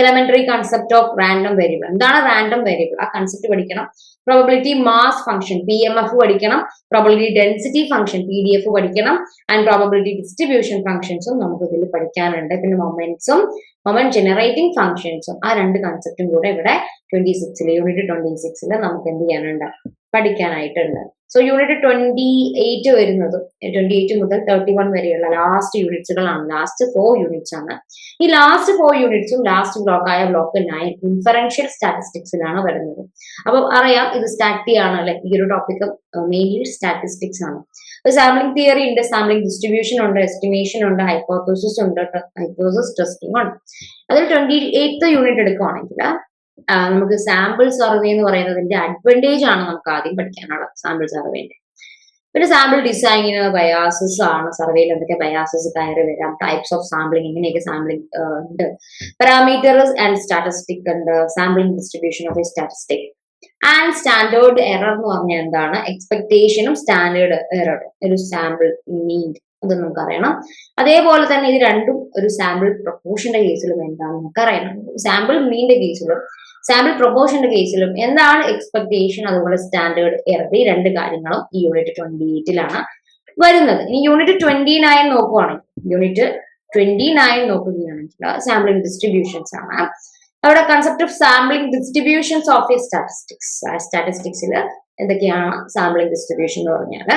Elementary concept of random variable എന്താണ് റാൻഡം വേരിയബിൾ ആ കൺസെപ്റ്റ് പഠിക്കണം. Probability mass function P M F പഠിക്കണം. Probability density function P D F പഠിക്കണം. ആൻഡ് പ്രോബബിലിറ്റി ഡിസ്ട്രിബ്യൂഷൻ ഫംഗ്ഷൻസും നമുക്ക് ഇതിൽ പഠിക്കാനുണ്ട്. പിന്നെ മൊമെന്റ്സും മൊമെന്റ് ജനറേറ്റിംഗ് ഫംഗ്ഷൻസും ആ രണ്ട് കൺസെപ്റ്റും കൂടെ ഇവിടെ ട്വന്റി സിക്സിൽ യൂണിറ്റ് ട്വന്റി സിക്സിൽ നമുക്ക് എന്ത് ചെയ്യാനുണ്ട്? പഠിക്കാനായിട്ടുണ്ട്. സോ യൂണിറ്റ് ട്വന്റി എയ്റ്റ് വരുന്നത് ട്വന്റി എയ്റ്റ് മുതൽ തേർട്ടി വൺ വരെയുള്ള ലാസ്റ്റ് യൂണിറ്റ്സുകളാണ് ലാസ്റ്റ് ഫോർ യൂണിറ്റ്സ് ആണ്. ഈ ലാസ്റ്റ് ഫോർ യൂണിറ്റ്സും ലാസ്റ്റ് ബ്ലോക്ക് ആയ ബ്ലോക്ക് നയൻ ഇൻഫറൻഷ്യൽ സ്റ്റാറ്റിസ്റ്റിക്സിലാണ് വരുന്നത്. അപ്പൊ അറിയാം ഇത് സ്റ്റാറ്റി ആണ് അല്ലെ? ഈ ഒരു ടോപ്പിക് മെയിൻലി സ്റ്റാറ്റിസ്റ്റിക്സ് ആണ്. സാമ്പിളിംഗ് തിയറി ഉണ്ട് സാമ്പിളിംഗ് ഡിസ്ട്രിബ്യൂഷൻ ഉണ്ട് എസ്റ്റിമേഷൻ ഉണ്ട് ഹൈപ്പോത്തോസിസ് ഉണ്ട് ഹൈപ്പോസിസ് ടെസ്റ്റിംഗ് ഉണ്ട് അതിൽ ട്വന്റി എയ്ത്ത് യൂണിറ്റ് എടുക്കുവാണെങ്കിൽ നമുക്ക് സാമ്പിൾ സർവേ എന്ന് പറയുന്നതിന്റെ അഡ്വാന്റേജ് ആണ് നമുക്ക് ആദ്യം പഠിക്കാനുള്ളത് സാമ്പിൾ സർവേന്റെ പിന്നെ സാമ്പിൾ ഡിസൈനിന് ബയാസസ് ആണ് സർവേയിൽ എന്തൊക്കെ ബയാസസ് കയറി വരാം ടൈപ്സ് ഓഫ് സാമ്പിളിങ് ഇങ്ങനെയൊക്കെ സാമ്പിളിങ് ഉണ്ട്. പാരാമീറ്റേഴ്സ് ആൻഡ് സ്റ്റാറ്റിസ്റ്റിക് ഉണ്ട് sampling distribution of statistic and standard error എന്ന് പറഞ്ഞാൽ എന്താണ്? എക്സ്പെക്ടേഷനും സ്റ്റാൻഡേർഡ് എറർ ഒരു സാമ്പിൾ മീൻ അത് നമുക്ക് അറിയണം. അതേപോലെ തന്നെ ഇത് രണ്ടും ഒരു സാമ്പിൾ പ്രൊപ്പോഷന്റെ കേസിലും എന്താണ്? നമുക്ക് അറിയണം സാമ്പിൾ മീന്റെ കേസിലും സാമ്പിൾ പ്രൊപ്പോഷന്റെ കേസിലും എന്താണ് എക്സ്പെക്ടേഷൻ അതുപോലെ സ്റ്റാൻഡേർഡ് എറർ ഈ രണ്ട് കാര്യങ്ങളും ഈ യൂണിറ്റ് ട്വന്റി എയ്റ്റിലാണ് വരുന്നത്. ഇനി യൂണിറ്റ് ട്വന്റി നയൻ നോക്കുവാണെങ്കിൽ യൂണിറ്റ് ട്വന്റി നയൻ നോക്കുകയാണെങ്കിൽ സാമ്പിളിംഗ് ഡിസ്ട്രിബ്യൂഷൻസ് ആണ് അവിടെ concept of sampling distributions of a statistics സ്റ്റാറ്റിസ്റ്റിക്സിൽ എന്തൊക്കെയാണ് സാമ്പിളിംഗ് ഡിസ്ട്രിബ്യൂഷൻ എന്ന് പറഞ്ഞാൽ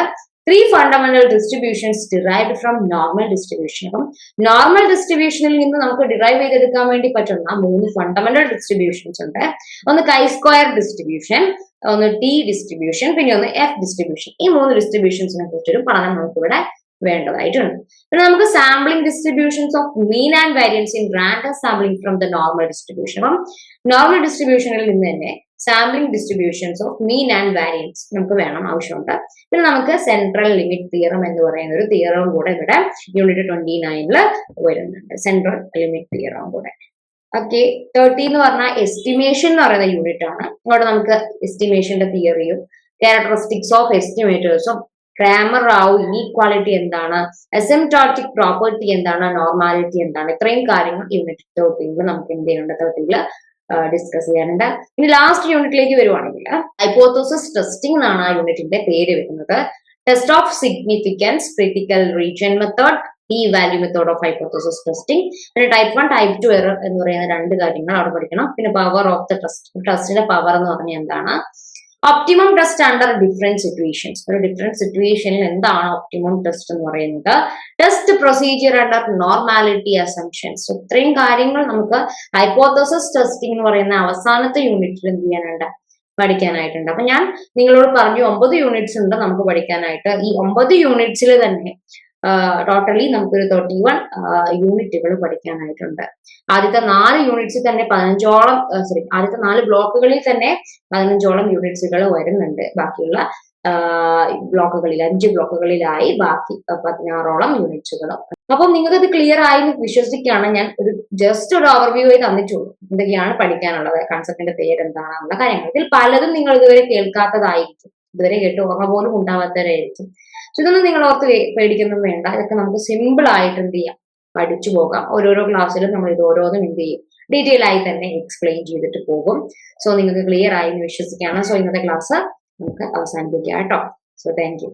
three fundamental distributions derived from normal distribution അപ്പം നോർമൽ ഡിസ്ട്രിബ്യൂഷനിൽ നിന്ന് നമുക്ക് ഡിറൈവ് ചെയ്തെടുക്കാൻ വേണ്ടി പറ്റുന്ന മൂന്ന് ഫണ്ടമെന്റൽ ഡിസ്ട്രിബ്യൂഷൻസ് ഉണ്ട്. ഒന്ന് കൈ സ്ക്വയർ ഡിസ്ട്രിബ്യൂഷൻ ഒന്ന് ടി ഡിസ്ട്രിബ്യൂഷൻ പിന്നെ ഒന്ന് എഫ് ഡിസ്ട്രിബ്യൂഷൻ ഈ മൂന്ന് ഡിസ്ട്രിബ്യൂഷൻസിനെ കുറിച്ചൊരു പഠനം നമുക്ക് ഇവിടെ വേണ്ടതായിട്ടുണ്ട്. പിന്നെ നമുക്ക് sampling distributions of mean and variance in random sampling from the normal distribution അപ്പം നോർമൽ ഡിസ്ട്രിബ്യൂഷനിൽ നിന്ന് തന്നെ sampling distributions of mean and variance നമുക്ക് വേണം ആവശ്യമുണ്ട്. പിന്നെ നമുക്ക് സെൻട്രൽ ലിമിറ്റ് തിയറം എന്ന് പറയുന്ന ഒരു തിയറവും കൂടെ ഇവിടെ യൂണിറ്റ് ട്വന്റി നയനിൽ വരുന്നുണ്ട്. സെൻട്രൽ ലിമിറ്റ് തിയറവും കൂടെ. ഓക്കെ തേർട്ടി എന്ന് പറഞ്ഞാൽ എസ്റ്റിമേഷൻ എന്ന് പറയുന്ന യൂണിറ്റ് ആണ്. അവിടെ നമുക്ക് എസ്റ്റിമേഷന്റെ തിയറിയും ക്യാരക്ടറിസ്റ്റിക്സ് ഓഫ് എസ്റ്റിമേറ്റേഴ്സും ക്രാമർ റാവു ഇനീക്വാളിറ്റി എന്താണ് എസംടോട്ടിക് പ്രോപ്പർട്ടി എന്താണ് നോർമാലിറ്റി എന്താണ് ഇത്രയും കാര്യങ്ങൾ യൂണിറ്റ് തേർട്ടീനിൽ നമുക്ക് എന്ത് ചെയ്യുന്നുണ്ട്? തേർട്ടീനിൽ ഡിസ്കസ് ചെയ്യാനുണ്ട്. ഇനി ലാസ്റ്റ് യൂണിറ്റിലേക്ക് വരുവാണെങ്കിൽ ഹൈപ്പോത്തോസിസ് ടെസ്റ്റിംഗ് എന്നാണ് ആ യൂണിറ്റിന്റെ പേര് വരുന്നത്. Test of significance critical region method ഈ value method of hypothesis testing പിന്നെ type one type two error എന്ന് പറയുന്ന രണ്ട് കാര്യങ്ങൾ അവിടെ പഠിക്കണം. പിന്നെ പവർ ഓഫ് ദ ടെസ്റ്റ് ടെസ്റ്റിന്റെ പവർ എന്ന് പറഞ്ഞാൽ എന്താണ്? Optimum test under different situations ഒരു ഡിഫറെന്റ് സിറ്റുവേഷനിൽ എന്താണ് ഒപ്റ്റിമം ടെസ്റ്റ് എന്ന് പറയുന്നത്? Test procedure under normality assumptions ഇത്രയും കാര്യങ്ങൾ നമുക്ക് ഹൈപ്പോത്തോസിസ് ടെസ്റ്റിംഗ് എന്ന് പറയുന്ന അവസാനത്തെ യൂണിറ്റിൽ എന്ത് ചെയ്യാനുണ്ട്? പഠിക്കാനായിട്ടുണ്ട്. അപ്പൊ ഞാൻ നിങ്ങളോട് പറഞ്ഞു ഒമ്പത് യൂണിറ്റ്സ് ഉണ്ട് നമുക്ക് പഠിക്കാനായിട്ട്. ഈ ഒമ്പത് യൂണിറ്റ്സിൽ തന്നെ ടോട്ടലി നമുക്കൊരു തേർട്ടി വൺ യൂണിറ്റുകൾ പഠിക്കാനായിട്ടുണ്ട്. ആദ്യത്തെ നാല് യൂണിറ്റ്സിൽ തന്നെ പതിനഞ്ചോളം സോറി ആദ്യത്തെ നാല് ബ്ലോക്കുകളിൽ തന്നെ പതിനഞ്ചോളം യൂണിറ്റ്സുകൾ വരുന്നുണ്ട്. ബാക്കിയുള്ള ബ്ലോക്കുകളിൽ അഞ്ച് ബ്ലോക്കുകളിലായി ബാക്കി പതിനാറോളം യൂണിറ്റ്സുകളും അപ്പം നിങ്ങൾക്ക് ഇത് ക്ലിയർ ആയി എന്ന് വിശ്വസിക്കുകയാണ്. ഞാൻ ഒരു ജസ്റ്റ് ഒരു ഓവർവ്യൂ ആയി തന്നിട്ടുള്ളൂ. എന്തൊക്കെയാണ് പഠിക്കാനുള്ളത് കൺസെപ്റ്റിന്റെ പേര് എന്താണെന്നുള്ള കാര്യങ്ങൾ. ഇതിൽ പലതും നിങ്ങൾ ഇതുവരെ കേൾക്കാത്തതായിരിക്കും. ഇതുവരെ കേട്ട് ഓർമ്മ പോലും ഉണ്ടാവാത്തവരായിരിക്കും. ഇതൊന്നും നിങ്ങൾ ഓർത്ത് പേടിക്കുന്നതും പേടിക്കൊന്നും വേണ്ട. ഇതൊക്കെ നമുക്ക് സിമ്പിൾ ആയിട്ട് എന്ത് ചെയ്യാം? പഠിച്ചു പോകാം. ഓരോരോ ക്ലാസ്സിലും നമ്മൾ ഇത് ഓരോന്നും എന്ത് ചെയ്യും? ഡീറ്റെയിൽ ആയി തന്നെ എക്സ്പ്ലെയിൻ ചെയ്തിട്ട് പോകും. സോ നിങ്ങൾക്ക് ക്ലിയർ ആയി എന്ന് വിശ്വസിക്കുകയാണ്. സോ ഇന്നത്തെ ക്ലാസ് നമുക്ക് അവസാനിപ്പിക്കാം കേട്ടോ. So thank you